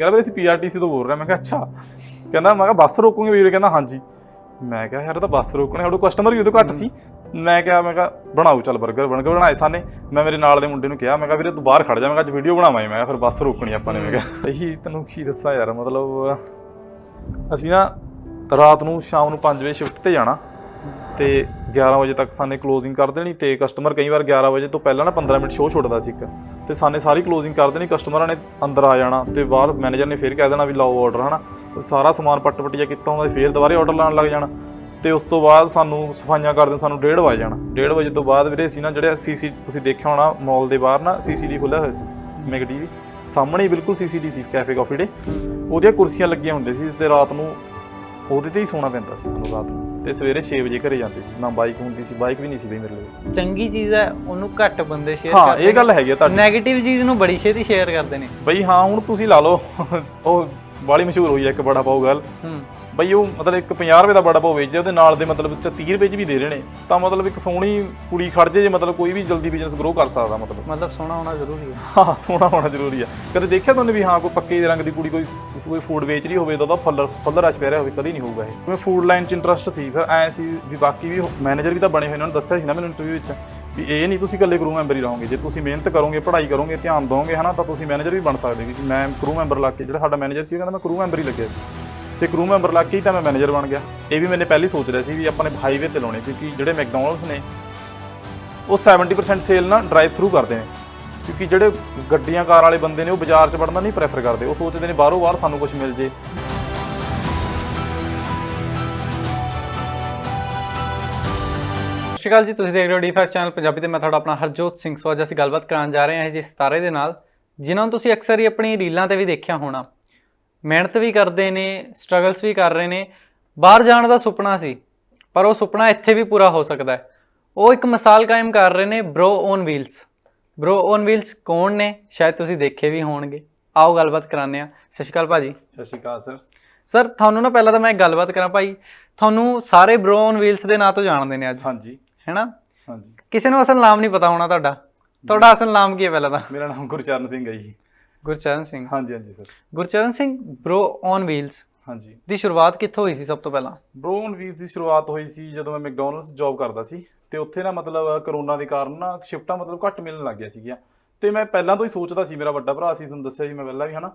ਕਹਿੰਦਾ ਵੀ ਅਸੀਂ ਪੀਆਰਟੀਸੀ ਤੋਂ ਬੋਲ ਰਹੇ ਮੈਂ ਕਿਹਾ, ਅੱਛਾ। ਕਹਿੰਦਾ, ਮੈਂ ਕਿਹਾ, ਬੱਸ ਰੋਕੋਗੇ ਵੀਰੇ? ਕਹਿੰਦਾ, ਹਾਂਜੀ। ਮੈਂ ਕਿਹਾ, ਯਾਰ, ਇਹ ਤਾਂ ਬੱਸ ਰੋਕਣੇ ਸਾਡੇ ਕਸਟਮਰ ਵੀ ਉਹਦੇ ਘੱਟ ਸੀ। ਮੈਂ ਕਿਹਾ ਮੈਂ ਕਿਹਾ, ਬਣਾਓ ਚੱਲ 버ਗਰ ਬਣ ਕੇ ਬਣਾਏ ਸਾਨੇ। ਮੈਂ ਮੇਰੇ ਨਾਲ ਦੇ ਮੁੰਡੇ ਨੂੰ ਕਿਹਾ, ਮੈਂ ਕਿਹਾ, ਵੀਰੇ, ਤੂੰ ਬਾਹਰ ਖੜ ਜਾ। ਮੈਂ ਕਿਹਾ, ਅੱਜ ਵੀਡੀਓ ਬਣਾਵਾਂ ਮੈਂ ਕਿਹਾ, ਫਿਰ ਬੱਸ ਰੋਕਣੀ ਆਪਾਂ ਨੇ। ਮੈਂ ਕਿਹਾ ਇਹੀ ਤੈਨੂੰ ਕੀ ਦੱਸਾਂ ਯਾਰ, ਮਤਲਬ, ਅਸੀਂ ਨਾ ਰਾਤ ਨੂੰ ਸ਼ਾਮ ਨੂੰ 5 ਵਜੇ ਸ਼ਿਫਟ ਤੇ ਜਾਣਾ। ਤੇ 11 ਵਜੇ ਤੱਕ ਸਾਨੇ ਕਲੋਜ਼ਿੰਗ ਕਰ ਦੇਣੀ ਤੇ ਕਸਟਮਰ ਕਈ ਵਾਰ 11 ਵਜੇ ਤੋਂ ਪਹਿਲਾਂ ਨਾ 15 ਮਿੰਟ ਸ਼ੋਅ ਛੁੱਟਦਾ ਸੀ ਇੱਕ। ਤੇ ਸਾਨੇ ਸਾਰੀ ਕਲੋਜ਼ਿੰਗ ਕਰ ਦੇਣੀ ਕਸਟਮਰਾਂ ਨੇ ਅੰਦਰ ਆ ਜਾਣਾ ਤੇ ਬਾਹਰ ਮੈਨੇਜਰ ਨੇ ਫੇਰ ਕਹਿ ਦੇਣਾ ਵੀ ਲਾਓ ਆਰਡਰ ਹਨਾ? ਤੇ ਸਾਰਾ ਸਮਾਨ ਪੱਟ ਪਟੀਆ ਕੀਤਾ ਹੁੰਦਾ ਸੀ, ਫੇਰ ਦੁਬਾਰੇ ਆਰਡਰ ਲਾਉਣ ਲੱਗ ਜਾਣਾ। ਤੇ ਉਸ ਤੋਂ ਬਾਅਦ ਸਾਨੂੰ ਸਫਾਈਆਂ ਕਰਦੇ ਸਾਨੂੰ 1:30 ਵਜੇ ਜਾਣਾ। 1:30 ਵਜੇ ਤੋਂ ਬਾਅਦ ਵੀਰੇ ਅਸੀਂ ਨਾ ਜਿਹੜੇ ਸੀਸੀ ਤੁਸੀਂ ਦੇਖਿਆ ਹੋਣਾ ਮਾਲ ਦੇ ਬਾਹਰ ਨਾ ਸੀਸੀਡੀ ਖੁੱਲਿਆ ਹੋਇਆ ਸੀ ਮੈਗਡੀ ਵੀ ਸਾਹਮਣੇ ਹੀ ਬਿਲਕੁਲ ਸੀਸੀਡੀ ਸੀ ਕੈਫੇ ਕਾਫੀ ਡੇ ਉਹਦੀਆਂ ਕੁਰਸੀਆਂ ਲੱਗੀਆਂ ਹੁੰਦੀਆਂ ਸੀ ਤੇ ਰਾਤ ਨੂੰ ਉਹਦੇ ਤੇ ਹੀ ਸੌਣਾ ਪੈਂਦਾ ਸੀ ਸਾਨੂੰ ਰਾਤ ਨੂੰ। ਤੇ ਸਵੇਰੇ 6 ਵਜੇ ਘਰੇ ਜਾਂਦੇ ਸੀ। ਨਾ ਬਾਈਕ ਹੁੰਦੀ ਸੀ ਬਾਈਕ ਵੀ ਨਹੀਂ ਸੀ ਬਈ ਮੇਰੇ ਲਈ। ਚੰਗੀ ਚੀਜ਼ ਹੈ ਉਹਨੂੰ ਘੱਟ ਬੰਦੇ ਸ਼ੇਅਰ ਹਾਂ ਕਰਦੇ ਇਹ ਗੱਲ ਹੈਗੀ ਆ ਤੁਹਾਡੀ। 네ਗੇਟਿਵ ਚੀਜ਼ ਨੂੰ ਬੜੀ ਛੇਤੀ ਸ਼ੇਅਰ ਕਰਦੇ ਨੇ। ਬਈ ਹਾਂ ਹੁਣ ਤੁਸੀਂ ਲਾ ਲਓ ਉਹ ਬਾਲੀ ਮਸ਼ਹੂਰ ਹੋਈ ਹੈ ਇੱਕ ਬੜਾ ਪਾਉ ਗੱਲ। ਹੂੰ। ਬਈ ਉਹ ਮਤਲਬ ਇੱਕ 50 ਰੁਪਏ ਦਾ ਬੜਾ ਪਾਉ ਵੇਚਦੇ ਉਹਦੇ ਨਾਲ ਦੇ ਮਤਲਬ ਚ 30 ਰੁਪਏ ਚ ਵੀ ਦੇ ਰਹੇ ਨੇ। ਤਾਂ ਮਤਲਬ ਇੱਕ ਸੋਹਣੀ ਕੁੜੀ ਖੜ ਜੇ ਜੇ ਮਤਲਬ ਕੋਈ ਵੀ ਜਲਦੀ ਬਿਜ਼ਨਸ ਗਰੋ ਕਰ ਸਕਦਾ ਮਤਲਬ। ਮਤਲਬ ਸੋਹਣਾ ਹੋਣਾ ਜ਼ਰੂਰੀ ਹੈ ਹਾਂ ਸੋਹਣਾ ਹੋਣਾ ਜ਼ਰੂਰੀ ਆ। ਕਦੇ ਦੇਖਿਆ ਤੁਹਾਨੂੰ ਵੀ ਹਾਂ ਕੋਈ ਪੱਕੇ ਰੰਗ ਦੀ ਕੁੜੀ ਕੋਈ ਕੋਈ ਫੂਡ ਵੇਚ ਰਹੀ ਹੋਵੇ ਤਾਂ ਉਹਦਾ ਫੁੱਲ ਫੁੱਲ ਰਸ਼ ਪੈ ਰਿਹਾ ਹੋਵੇ ਕਦੀ ਨਹੀਂ ਹੋਊਗਾ ਇਹ। ਮੈਂ ਫੂਡ ਲਾਈਨ 'ਚ ਇੰਟਰਸਟ ਸੀ ਫਿਰ ਐ ਸੀ ਵੀ ਬਾਕੀ ਵੀ ਮੈਨੇਜਰ ਵੀ ਤਾਂ ਬਣੇ ਹੋਏ ਨੇ ਉਹਨਾਂ ਨੇ ਦੱਸਿਆ ਸੀ ਨਾ ਮੈਨੂੰ ਇੰਟਰਵਿਊ ਵਿੱਚ ਵੀ ਇਹ ਨਹੀਂ ਤੁਸੀਂ ਇਕੱਲੇ ਕਰੂ ਮੈਂਬਰ ਹੀ ਰਹੋਗੇ। ਜੇ ਤੁਸੀਂ ਮਿਹਨਤ ਕਰੋਗੇ ਪੜ੍ਹਾਈ ਕਰੋਗੇ ਧਿਆਨ ਦੋਗੇ ਹਨਾ ਤਾਂ ਤੁਸੀਂ ਮੈਨੇਜਰ ਵੀ ਬਣ ਸਕਦੇ ਹੋ ਕਿ ਮੈਂ ਕਰੂ ਮੈਂਬਰ ਲੱਗ ਕੇ ਜਿਹੜਾ ਸਾਡਾ ਮੈਨੇਜਰ ਸੀ ਉਹ ਕਹਿੰਦਾ ਮੈਂ ਕਰੂ ਮੈਂਬਰ ਹੀ ਲੱਗਿਆ ਸੀ। ਤੇ ਕਰੂ ਮੈਂਬਰ ਲੱਗ ਕੇ ਤਾਂ ਮੈਂ ਮੈਨੇਜਰ ਬਣ ਗਿਆ। ਇਹ ਵੀ ਮੈਨੇ ਪਹਿਲੀ ਸੋਚ ਰਿਹਾ ਸੀ ਵੀ ਆਪਾਂ ਨੇ ਹਾਈਵੇ ਤੇ ਲਾਉਣੇ, ਕਿਉਂਕਿ ਜਿਹੜੇ ਮੈਕਡੋਨਲਡਸ ਨੇ, ਉਹ 70% ਸੇਲ ਨਾ ਡਰਾਈਵ ਥਰੂ ਕਰਦੇ ਨੇ। ਕਿਉਂਕਿ ਜਿਹੜੇ ਗੱਡੀਆਂ, ਕਾਰ ਵਾਲੇ ਬੰਦੇ ਨੇ, ਉਹ ਬਾਜ਼ਾਰ 'ਚ ਵੜਨਾ ਨਹੀਂ ਪ੍ਰੈਫਰ ਕਰਦੇ। ਉਹ ਸੋਚਦੇ ਨੇ ਬਾਹਰੋਂ ਬਾਹਰ ਸਾਨੂੰ ਕੁਝ ਮਿਲ ਜੇ। ਸਤਿ ਸ਼੍ਰੀ ਅਕਾਲ ਜੀ, ਤੁਸੀਂ ਦੇਖ ਰਹੇ ਹੋ ਡੀਫੈਕਟ ਚੈਨਲ ਪੰਜਾਬੀ ਤੇ ਮੈਂ ਤੁਹਾਡਾ ਆਪਣਾ ਹਰਜੋਤ ਸਿੰਘ। ਸੋ ਅੱਜ ਅਸੀਂ ਗੱਲਬਾਤ ਕਰਾਉਣ ਜਾ ਰਹੇ ਹਾਂ ਜੀ ਸਿਤਾਰੇ ਦੇ ਨਾਲ, ਜਿਨ੍ਹਾਂ ਨੂੰ ਤੁਸੀਂ ਅਕਸਰ ਹੀ ਆਪਣੀ ਰੀਲਾਂ ਤੇ ਵੀ ਦੇਖਿਆ ਹੋਣਾ। ਮਿਹਨਤ ਵੀ ਕਰਦੇ ਨੇ ਸਟਰਗਲਸ ਵੀ ਕਰ ਰਹੇ ਨੇ। ਬਾਹਰ ਜਾਣ ਦਾ ਸੁਪਨਾ ਸੀ ਪਰ ਉਹ ਸੁਪਨਾ ਇੱਥੇ ਵੀ ਪੂਰਾ ਹੋ ਸਕਦਾ ਹੈ। ਉਹ ਇੱਕ ਮਿਸਾਲ ਕਾਇਮ ਕਰ ਰਹੇ ਨੇ bro on wheels bro on wheels ਕੌਣ ਨੇ? ਸ਼ਾਇਦ ਤੁਸੀਂ ਦੇਖੇ ਵੀ ਹੋਣਗੇ। ਆਓ ਗੱਲਬਾਤ ਕਰਾਉਂਦੇ ਹਾਂ। ਸਤਿ ਸ਼੍ਰੀ ਅਕਾਲ ਭਾਜੀ। ਸਤਿ ਸ਼੍ਰੀ ਅਕਾਲ ਸਰ ਸਰ ਤੁਹਾਨੂੰ ਨਾ ਪਹਿਲਾਂ ਤਾਂ ਮੈਂ ਗੱਲਬਾਤ ਕਰਾਂ ਭਾਈ। ਤੁਹਾਨੂੰ ਸਾਰੇ ਬ੍ਰੋ ਔਨ ਵੀਲਸ ਦੇ ਨਾਂ ਤੋਂ ਜਾਣਦੇ ਨੇ ਅੱਜ। ਹਾਂਜੀ। ਹੈਨਾ? ਹਾਂਜੀ। ਕਿਸੇ ਨੂੰ ਅਸਲ ਨਾਮ ਨਹੀਂ ਪਤਾ ਹੋਣਾ ਤੁਹਾਡਾ। ਤੁਹਾਡਾ ਅਸਲ ਨਾਮ ਕੀ ਹੈ ਪਹਿਲਾਂ ਤਾਂ? ਮੇਰਾ ਨਾਮ ਗੁਰਚਰਨ ਸਿੰਘ ਹੈ ਜੀ। ਗੁਰਚਰਨ ਸਿੰਘ। ਹਾਂਜੀ ਹਾਂਜੀ sir. Gurcharan Singh bro on wheels ਹਾਂਜੀ। ਦੀ ਸ਼ੁਰੂਆਤ ਕਿੱਥੋਂ ਹੋਈ ਸੀ ਸਭ ਤੋਂ ਪਹਿਲਾਂ? ਬ੍ਰੋਨ ਵੀਜ਼ ਦੀ ਸ਼ੁਰੂਆਤ ਹੋਈ ਸੀ ਜਦੋਂ ਮੈਂ ਮੈਕਡੋਨਲਡਸ ਜੌਬ ਕਰਦਾ ਸੀ ਤੇ ਉੱਥੇ ਨਾ ਮਤਲਬ ਕਰੋਨਾ ਦੇ ਕਾਰਨ ਨਾ ਸ਼ਿਫਟਾਂ ਮਤਲਬ ਘੱਟ ਮਿਲਣ ਲੱਗ ਗਿਆ ਸੀਗੀਆਂ। ਤੇ ਮੈਂ ਪਹਿਲਾਂ ਤੋਂ ਹੀ ਸੋਚਦਾ ਸੀ ਮੇਰਾ ਵੱਡਾ ਭਰਾ ਸੀ ਤੁਹਾਨੂੰ ਦੱਸਿਆ ਸੀ ਮੈਂ ਪਹਿਲਾਂ ਵੀ ਹਨਾ?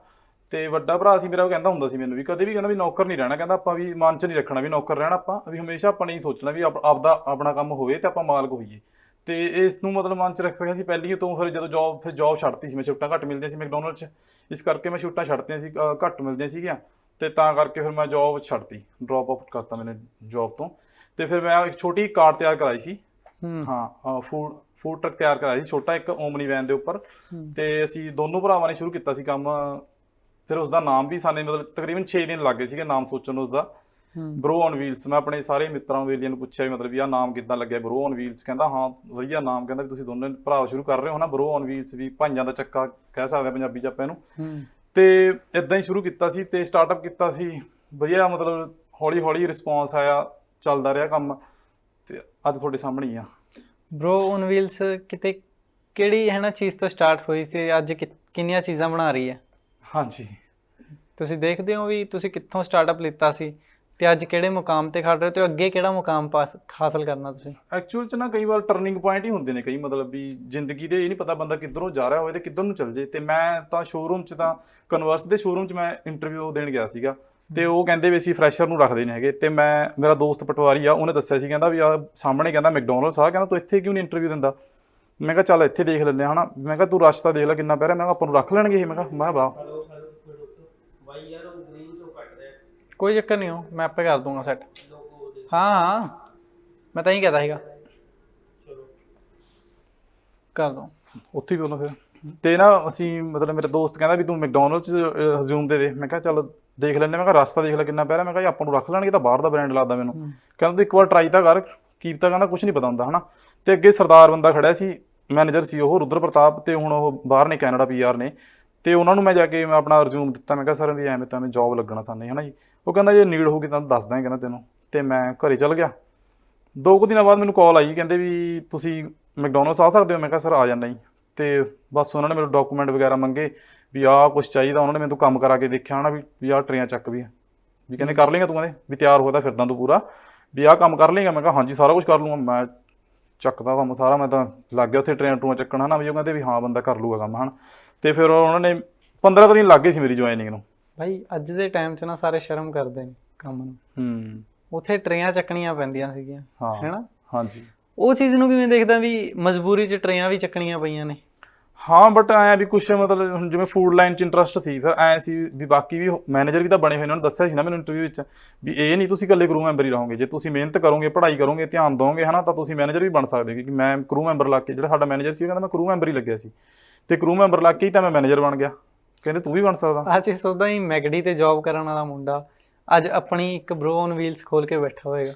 ਤੇ ਵੱਡਾ ਭਰਾ ਸੀ ਮੇਰਾ ਉਹ ਕਹਿੰਦਾ ਹੁੰਦਾ ਸੀ ਮੈਨੂੰ ਵੀ ਕਦੇ ਵੀ ਕਹਿੰਦਾ ਵੀ ਨੌਕਰ ਨਹੀਂ ਰਹਿਣਾ ਕਹਿੰਦਾ ਆਪਾਂ ਵੀ ਮਨ 'ਚ ਨਹੀਂ ਰੱਖਣਾ ਵੀ ਨੌਕਰ ਰਹਿਣਾ ਆਪਾਂ ਵੀ ਹਮੇਸ਼ਾ ਆਪਾਂ ਨੇ ਹੀ ਸੋਚਣਾ ਵੀ ਆਪ- ਆਪਦਾ ਆਪਣਾ ਕੰਮ ਹੋਵੇ ਤੇ ਆਪਾਂ ਮਾਲਕ ਹੋਈਏ। ਤੇ ਇਸ ਨੂੰ ਮਤਲਬ ਮਨ 'ਚ ਰੱਖ ਰਿਹਾ ਸੀ ਪਹਿਲੀ ਤੋਂ ਫਿਰ ਜਦੋਂ ਜੌਬ ਫਿਰ ਜੌਬ ਛੱਡਤੀ ਸੀ ਮੈਂ ਸ਼ਿਫਟਾਂ ਘੱਟ ਮਿਲਦੀਆਂ ਸੀ ਮੈਕਡੋਨਲਡ 'ਚ। ਇਸ ਕਰਕੇ ਮੈਂ ਸ਼ਿਫਟਾਂ ਛੱਡਤੀਆਂ ਸੀ ਘੱਟ ਮਿਲਦੀਆਂ ਸੀਗੀਆਂ। ਤੇ ਤਾਂ ਕਰਕੇ ਫਿਰ ਮੈਂ ਜੌਬ ਛੱਡਤੀ ਡ੍ਰੌਪ ਆਊਟ ਕਰਤਾ ਮੈਨੇ ਜੌਬ ਤੋਂ। ਤੇ ਫਿਰ ਮੈਂ ਇੱਕ ਛੋਟੀ ਕਾਰ ਤਿਆਰ ਕਰਾਈ ਸੀ। ਹੂੰ। ਫੂਡ ਫੂਡ ਟਰੱਕ ਤਿਆਰ ਕਰਾਇਆ ਸੀ ਛੋਟਾ ਇੱਕ ਓਮਨੀ ਵੈਨ ਦੇ ਉੱਪਰ। ਤੇ ਅਸੀਂ ਦੋਨੋਂ ਭਰਾਵਾਂ ਨੇ ਸ਼ੁਰੂ ਕੀਤਾ ਸੀ ਕੰਮ। ਫਿਰ ਉਸ ਦਾ ਨਾਮ ਵੀ ਸਾਨੇ ਮਤਲਬ ਤਕਰੀਬਨ 6 ਦਿਨ ਲੱਗੇ ਸੀਗੇ ਨਾਮ ਸੋਚਣ ਨੂੰ ਉਸ ਦਾ ਬ੍ਰੋ ਔਨ ਵੀਲਸ ਮੈਂ ਆਪਣੇ ਸਾਰੇ ਮਿੱਤਰਾਂ ਵੇਲੀਆਂ ਨੂੰ ਪੁੱਛਿਆ ਵੀ ਮਤਲਬ ਆਹ ਨਾਮ ਕਿੱਦਾਂ ਲੱਗਿਆ? ਬ੍ਰੋ ਔਨ ਵੀਲਸ ਕਹਿੰਦਾ ਹਾਂ ਵਧੀਆ ਨਾਮ ਕਹਿੰਦਾ ਵੀ ਤੁਸੀਂ ਦੋਨੇ ਭਰਾ ਸ਼ੁਰੂ ਕਰ ਰਹੇ ਹੋ ਨਾ ਬ੍ਰੋ ਔਨ ਵੀਲਸ ਵੀ ਭਾਈਆਂ ਦਾ ਚੱਕਾ ਕਹਿ ਸਕਦੇ ਆ ਪੰਜਾਬੀ ਚ ਆਪਾਂ ਇਹਨੂੰ। ਤੇ ਇਦਾਂ ਹੀ ਸ਼ੁਰੂ ਕੀਤਾ ਸੀ ਤੇ ਸਟਾਰਟਅਪ ਕੀਤਾ ਸੀ। ਵਧੀਆ ਮਤਲਬ ਹੌਲੀ ਹੌਲੀ ਰਿਸਪੌਂਸ ਆਇਆ ਚੱਲਦਾ ਰਿਹਾ ਕੰਮ। ਤੇ ਅੱਜ ਤੁਹਾਡੇ ਸਾਹਮਣੇ ਹੀ ਆ। ਬ੍ਰੋ ਔਨ ਵੀਲਸ ਕਿਤੇ ਕਿਹੜੀ ਹੈ ਨਾ ਚੀਜ਼ ਤੋਂ ਸਟਾਰਟ ਹੋਈ ਸੀ ਅੱਜ ਕਿੰਨੀਆਂ ਚੀਜ਼ਾਂ ਬਣਾ ਰਹੀ ਹੈ? ਹਾਂਜੀ। ਤੁਸੀਂ ਦੇਖਦੇ ਹੋ ਵੀ ਤੁਸੀਂ ਕਿੱਥੋਂ ਸਟਾਰਟਅਪ ਲਿੱਤਾ ਸੀ? ਤੇ ਅੱਜ ਕਿਹੜੇ ਮੁਕਾਮ ਤੇ ਖੜ ਰਹੇ ਹੋ ਤੇ ਅੱਗੇ ਕਿਹੜਾ ਮੁਕਾਮ ਪਾਸ ਹਾਸਲ ਕਰਨਾ ਤੁਸੀਂ? ਐਕਚੁਅਲ ਚ ਨਾ ਕਈ ਵਾਰ ਟਰਨਿੰਗ ਪੁਆਇੰਟ ਹੀ ਹੁੰਦੇ ਨੇ ਕਈ, ਮਤਲਬ ਵੀ ਜ਼ਿੰਦਗੀ ਦੇ ਇਹ ਨਹੀਂ ਪਤਾ ਬੰਦਾ ਕਿੱਧਰੋਂ ਜਾ ਰਿਹਾ ਹੋਵੇ ਤੇ ਕਿੱਧਰ ਨੂੰ ਚੱਲ ਜੇ। ਤੇ ਮੈਂ ਤਾਂ ਸ਼ੋਰੂਮ ਚ ਤਾਂ ਕਨਵਰਸ ਦੇ ਸ਼ੋਰੂਮ ਚ ਮੈਂ ਇੰਟਰਵਿਊ ਦੇਣ ਗਿਆ ਸੀਗਾ ਤੇ ਉਹ ਕਹਿੰਦੇ ਵੀ ਅਸੀਂ ਫਰੈਸ਼ਰ ਨੂੰ ਰੱਖਦੇ ਨਹੀਂ ਹੈਗੇ। ਤੇ ਮੈਂ, ਮੇਰਾ ਦੋਸਤ ਪਟਵਾਰੀ ਆ, ਉਹਨੇ ਦੱਸਿਆ ਸੀ, ਕਹਿੰਦਾ ਵੀ ਆ ਸਾਹਮਣੇ ਕਹਿੰਦਾ ਮੈਕਡੋਨਲਡਸ ਆ, ਕਹਿੰਦਾ ਤੂੰ ਇੱਥੇ ਕਿਉਂ ਨਹੀਂ ਇੰਟਰਵਿਊ ਦਿੰਦਾ? ਮੈਂ ਕਿਹਾ ਚੱਲ ਇੱਥੇ ਦੇਖ ਲੈਂਦੇ ਹਾਂ, ਹਨਾ। ਮੈਂ ਕਿਹਾ ਤੂੰ ਰਸ਼ ਤਾਂ ਦੇਖ ਲੈ ਕਿੰਨਾ ਪੈ ਰਿਹਾ ਮੈਂ ਕਿਹਾ ਆਪਾਂ ਨੂੰ ਰੱਖ ਲੈਣਗੇ ਇਹ। ਮੈਂ ਕਿਹਾ ਮੈਂ ਕਿਹਾ ਵਾਹ। ਕੋਈ ਚੱਕਰ ਨਹੀਂ ਹੋ ਮੈਂ ਆਪੇ ਕਰ ਦੂੰਗਾ ਸੈੱਟ ਹਾਂ ਹਾਂ। ਮੈਂ ਤਾਂ ਹੀ ਕਹਤਾ ਸੀਗਾ। ਕਰ ਦੋ। ਉੱਥੇ ਹੀ ਬੋਲੋ ਫਿਰ। ਤੇ ਨਾ ਅਸੀਂ ਮਤਲਬ ਮੇਰਾ ਦੋਸਤ ਕਹਿੰਦਾ ਵੀ ਤੂੰ ਮੈਕਡੋਨਲਡਸ ਰਿਜ਼ਿਊਮ ਦੇ ਦੇ। ਮੈਂ ਕਿਹਾ ਚੱਲ ਦੇਖ ਲੈਂਦੇ ਮੈਂ ਕਿਹਾ ਰਸਤਾ ਦੇਖ ਲੈ ਕਿੰਨਾ ਪੈ ਰਿਹਾ ਮੈਂ ਕਿਹਾ ਆਪਾਂ ਨੂੰ ਰੱਖ ਲੈਣਗੇ ਤਾਂ ਬਾਹਰ ਦਾ ਬ੍ਰਾਂਡ ਲੱਗਦਾ ਮੈਨੂੰ। ਕਹਿੰਦਾ ਤੂੰ ਇੱਕ ਵਾਰ ਟਰਾਈ ਤਾਂ ਕਰ। ਕੀ ਪਤਾ ਕਹਿੰਦਾ ਕੁਝ ਨਹੀਂ ਪਤਾ ਹੁੰਦਾ ਹਨਾ? ਤੇ ਅੱਗੇ ਸਰਦਾਰ ਬੰਦਾ ਖੜਿਆ ਸੀ। ਮੈਨੇਜਰ ਸੀ ਉਹ ਰੁਦਰ ਪ੍ਰਤਾਪ ਤੇ ਹੁਣ ਉਹ ਬਾਹਰ ਨੇ ਕੈਨੇਡਾ ਪੀਆਰ ਨੇ। ਤੇ ਉਹਨਾਂ ਨੂੰ ਮੈਂ ਜਾ ਕੇ ਮੈਂ ਆਪਣਾ ਰਿਜ਼ਿਊਮ ਦਿੱਤਾ, ਮੈਂ ਕਿਹਾ, ਸਰ, ਵੀ ਐਵੇਂ ਤਾਂ ਐਵੇਂ ਜੌਬ ਲੱਗਣਾ ਸਾਨੇ, ਹਨਾ ਜੀ? ਉਹ ਕਹਿੰਦਾ, ਜੇ ਨੀਡ ਹੋਊਗੀ ਤਾਂ ਦੱਸ ਦਾਂਗੇ ਕਹਿੰਦਾ ਤੈਨੂੰ। ਤੇ ਮੈਂ ਘਰੇ ਚਲ ਗਿਆ। ਦੋ ਕੁ ਦਿਨਾਂ ਬਾਅਦ ਮੈਨੂੰ ਕਾਲ ਆਈ, ਕਹਿੰਦੇ ਵੀ ਤੁਸੀਂ ਮੈਕਡੋਨਲਡਸ ਆ ਸਕਦੇ ਹੋ? ਮੈਂ ਕਿਹਾ, ਸਰ, ਆ ਜਾਂਦਾ ਜੀ। ਤੇ ਬਸ ਉਹਨਾਂ ਨੇ ਮੈਨੂੰ ਡਾਕੂਮੈਂਟ ਵਗੈਰਾ ਮੰਗੇ ਵੀ ਆਹ ਕੁਝ ਚਾਹੀਦਾ। ਉਹਨਾਂ ਨੇ ਮੈਨੂੰ ਕੰਮ ਕਰਾ ਕੇ ਦੇਖਿਆ, ਹਨਾ, ਵੀ ਵੀ ਆਹ ਟਰੇਆਂ ਚੱਕ ਵੀ ਆ। ਵੀ ਕਹਿੰਦੇ, ਕਰ ਲੇਗਾ ਤੂੰ? ਕਹਿੰਦੇ, ਵੀ ਤਿਆਰ ਹੋਦਾ ਫਿਰਦਾ ਤੂੰ ਪੂਰਾ। ਵੀ ਆਹ ਕੰਮ ਕਰ ਲੇਗਾ ਮੈਂ ਕਿਹਾ, ਹਾਂਜੀ, ਸਾਰਾ ਕੁਝ ਕਰ ਲੂੰਗਾ। ਮੈਂ ਚੱਕਦਾ ਕੰਮ ਸਾਰਾ ਮੈਂ ਤਾਂ ਲੱਗ ਗਿਆ ਉੱਥੇ ਟਰੇਨ ਟਰੂਆਂ ਚੱਕਣ ਨਾ ਵੀ ਉਹ ਕਹਿੰਦੇ ਵੀ ਹਾਂ, ਬੰਦਾ ਕਰ ਲੂਗਾ ਕੰਮ, ਹਨ। ਤੇ ਫਿਰ ਉਹਨਾਂ ਨੇ 15 ਕੁ ਦਿਨ ਲੱਗ ਗਏ ਸੀ ਮੇਰੀ ਜੁਆਇਨਿੰਗ ਨੂੰ। ਭਾਈ ਅੱਜ ਦੇ ਟਾਈਮ 'ਚ ਨਾ ਸਾਰੇ ਸ਼ਰਮ ਕਰਦੇ ਨੇ ਕੰਮ ਨੂੰ। ਹੂੰ। ਉੱਥੇ ਟਰੇਆਂ ਚੱਕਣੀਆਂ ਪੈਂਦੀਆਂ ਸੀਗੀਆਂ ਹਾਂ ਹੈਨਾ? ਹਾਂਜੀ। ਉਹ ਚੀਜ਼ ਨੂੰ ਕਿਵੇਂ ਦੇਖਦਾ ਵੀ ਮਜਬੂਰੀ 'ਚ ਟਰੇਆਂ ਵੀ ਚੱਕਣੀਆਂ ਪਈਆਂ ਨੇ? ਹਾਂ ਬਟ ਐਂ ਵੀ ਕੁਛ ਮਤਲਬ ਹੁਣ ਜਿਵੇਂ ਫੂਡ ਲਾਈਨ 'ਚ ਇੰਟਰਸਟ ਸੀ ਫਿਰ ਐਂ ਸੀ ਵੀ ਬਾਕੀ ਵੀ ਮੈਨੇਜਰ ਵੀ ਤਾਂ ਬਣੇ ਹੋਏ ਨੇ ਉਹਨਾਂ ਨੇ ਦੱਸਿਆ ਸੀ ਨਾ ਮੈਨੂੰ ਇੰਟਰਵਿਊ ਵਿੱਚ ਵੀ ਇਹ ਨਹੀਂ ਤੁਸੀਂ ਇਕੱਲੇ ਕਰੂ ਮੈਂਬਰ ਹੀ ਰਹੋਗੇ। ਜੇ ਤੁਸੀਂ ਮਿਹਨਤ ਕਰੋਗੇ ਪੜ੍ਹਾਈ ਕਰੋਗੇ ਧਿਆਨ ਦੋਗੇ ਹਨਾ ਤਾਂ ਤੁਸੀਂ ਮੈਨੇਜਰ ਵੀ ਬਣ ਸਕਦੇ ਹੋ ਕਿਉਂਕਿ ਮੈਂ ਕਰੂ ਮੈਂਬਰ ਲੱਗ ਕੇ ਜਿਹੜਾ ਸਾਡਾ ਮੈਨੇਜਰ ਸੀ ਉਹ ਕਹਿੰਦਾ ਮੈਂ ਕਰੂ ਮੈਂਬਰ ਹੀ ਲੱਗਿਆ ਸੀ। ਤੇ ਕਰੂ ਮੈਂਬਰ ਲੱਗ ਕੇ ਹੀ ਤਾਂ ਮੈਂ ਮੈਨੇਜਰ ਬਣ ਗਿਆ। ਕਹਿੰਦੇ ਤੂੰ ਵੀ ਬਣ ਸਕਦਾ। ਆਹ ਚੀਜ਼ ਸੋਚਦਾ ਹੀ ਮੈਗਡੀ ਤੇ ਜੌਬ ਕਰਨ ਵਾਲਾ ਮੁੰਡਾ ਅੱਜ ਆਪਣੀ ਇੱਕ ਬ੍ਰੋ ਔਨ ਵੀਲਸ ਖੋਲ ਕੇ ਬੈਠਾ ਹੋਏਗਾ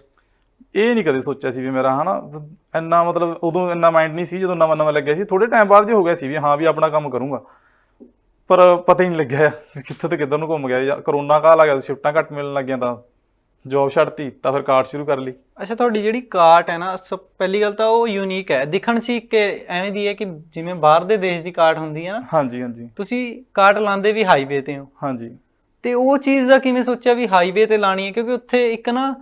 ਇਹ ਨਹੀਂ ਕਦੇ ਸੋਚਿਆ ਸੀ ਵੀ ਮੇਰਾ ਹਨਾ ਇੰਨਾ ਮਤਲਬ ਉਦੋਂ ਇੰਨਾ ਮਾਈਂਡ ਨਹੀਂ ਸੀ ਜਦੋਂ ਨਵਾਂ ਨਵਾਂ ਲੱਗਿਆ ਸੀ। ਥੋੜੇ ਟਾਈਮ ਬਾਅਦ ਜੇ ਹੋ ਗਿਆ ਸੀ ਵੀ ਹਾਂ ਵੀ ਆਪਣਾ ਕੰਮ ਕਰੂੰਗਾ। ਪਰ ਪਤਾ ਹੀ ਨਹੀਂ ਲੱਗਿਆ ਕਿੱਥੇ ਤੇ ਕਿੱਧਰ ਨੂੰ ਘੁੰਮ ਗਿਆ। ਜਾਂ ਕਰੋਨਾ ਕਾਲ ਆ ਗਿਆ ਸ਼ਿਫਟਾਂ ਘੱਟ ਮਿਲਣ ਲੱਗੀਆਂ ਤਾਂ। ਜੌਬ ਛੱਡਤੀ ਤਾਂ ਫਿਰ ਕਾਰਡ ਸ਼ੁਰੂ ਕਰ ਲਈ। ਅੱਛਾ ਤੁਹਾਡੀ ਜਿਹੜੀ ਕਾਟ ਹੈ ਨਾ ਸਭ ਪਹਿਲੀ ਗੱਲ ਤਾਂ ਉਹ ਯੂਨੀਕ ਹੈ। ਦਿਖਣ 'ਚ ਇੱਕ ਐਵੇਂ ਦੀ ਹੈ ਕਿ ਜਿਵੇਂ ਬਾਹਰ ਦੇ ਦੇਸ਼ ਦੀ ਕਾਟ ਹੁੰਦੀ ਹੈ ਨਾ। ਹਾਂਜੀ ਹਾਂਜੀ। ਤੁਸੀਂ ਕਾਟ ਲਾਉਂਦੇ ਵੀ ਹਾਈਵੇ ਤੇ ਹੋ। ਹਾਂਜੀ। ਤੇ ਉਹ ਚੀਜ਼ ਦਾ ਕਿਵੇਂ ਸੋਚਿਆ ਵੀ ਹਾਈਵੇ ਤੇ ਲਾਣੀ ਹੈ? ਕਿਉਂਕਿ ਉੱਥੇ ਇੱਕ ਨਾ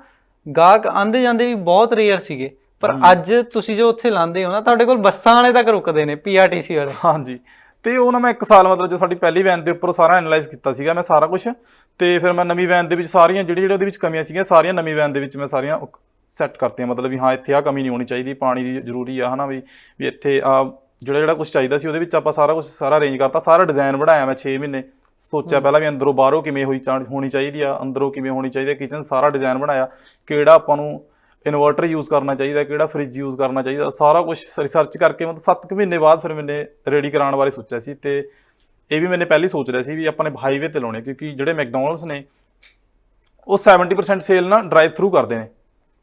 ਗਾਹਕ ਆਂਦੇ ਜਾਂਦੇ ਵੀ ਬਹੁਤ ਰੇਅਰ ਸੀਗੇ। ਪਰ ਅੱਜ ਤੁਸੀਂ ਜੋ ਉੱਥੇ ਲਾਉਂਦੇ ਹੋ ਨਾ ਤੁਹਾਡੇ ਕੋਲ ਬੱਸਾਂ ਵਾਲੇ ਤੱਕ ਰੁਕਦੇ ਨੇ ਪੀਆਰਟੀਸੀ ਵਾਲੇ। ਹਾਂਜੀ। ਤੇ ਉਹ ਨਾ ਮੈਂ ਇੱਕ ਸਾਲ ਮਤਲਬ ਜੋ ਸਾਡੀ ਪਹਿਲੀ ਵੈਨ ਦੇ ਉੱਪਰ ਸਾਰਾ ਐਨਾਲਾਈਜ਼ ਕੀਤਾ ਸੀਗਾ ਮੈਂ ਸਾਰਾ ਕੁਝ ਤੇ ਫਿਰ ਮੈਂ ਨਵੀਂ ਵੈਨ ਦੇ ਵਿੱਚ ਸਾਰੀਆਂ ਜਿਹੜੀ ਜਿਹੜੀ ਉਹਦੇ ਵਿੱਚ ਕਮੀਆਂ ਸੀਗੀਆਂ ਸਾਰੀਆਂ ਨਵੀਂ ਵੈਨ ਦੇ ਵਿੱਚ ਮੈਂ ਸਾਰੀਆਂ ਸੈੱਟ ਕਰਤੀਆਂ। ਮਤਲਬ ਵੀ ਹਾਂ ਇੱਥੇ ਆ ਕਮੀ ਨਹੀਂ ਹੋਣੀ ਚਾਹੀਦੀ ਪਾਣੀ ਦੀ ਜ਼ਰੂਰੀ ਆ ਹਨਾ ਵੀ ਵੀ ਇੱਥੇ ਆ ਜਿਹੜਾ ਜਿਹੜਾ ਕੁਝ ਚਾਹੀਦਾ ਸੀ ਉਹਦੇ ਵਿੱਚ ਆਪਾਂ ਸਾਰਾ ਕੁਝ ਸਾਰਾ ਅਰੇਂਜ ਕਰਤਾ। ਸਾਰਾ ਡਿਜ਼ਾਈਨ ਬਣਾਇਆ ਮੈਂ 6 ਮਹੀਨੇ। ਸੋਚਿਆ ਪਹਿਲਾਂ ਵੀ ਅੰਦਰੋਂ ਬਾਹਰੋਂ ਕਿਵੇਂ ਹੋਈ ਹੋਣੀ ਚਾਹੀਦੀ ਆ ਅੰਦਰੋਂ ਕਿਵੇਂ ਹੋਣੀ ਚਾਹੀਦੀ ਆ ਕਿਚਨ ਸਾਰਾ ਡਿਜ਼ਾਈਨ ਬਣਾਇਆ। ਕਿਹੜਾ ਆਪਾਂ ਨੂੰ ਇਨਵਰਟਰ ਯੂਜ਼ ਕਰਨਾ ਚਾਹੀਦਾ ਕਿਹੜਾ ਫ੍ਰਿਜ ਯੂਜ਼ ਕਰਨਾ ਚਾਹੀਦਾ ਸਾਰਾ ਕੁਝ ਰਿਸਰਚ ਕਰਕੇ ਮਤਲਬ 7 ਮਹੀਨੇ ਬਾਅਦ ਫਿਰ ਮੈਨੇ ਰੈਡੀ ਕਰਾਉਣ ਬਾਰੇ ਸੋਚਿਆ ਸੀ ਤੇ ਇਹ ਵੀ ਮੈਨੇ ਪਹਿਲੇ ਸੋਚ ਰਿਹਾ ਸੀ ਵੀ ਆਪਾਂ ਨੇ ਹਾਈਵੇ ਤੇ ਲਾਉਣੇ ਕਿਉਂਕਿ ਜਿਹੜੇ ਮੈਕਡੋਨਲਡਸ ਨੇ ਉਹ 70% ਸੇਲ ਨਾ ਡਰਾਈਵ ਥਰੂ ਕਰਦੇ ਨੇ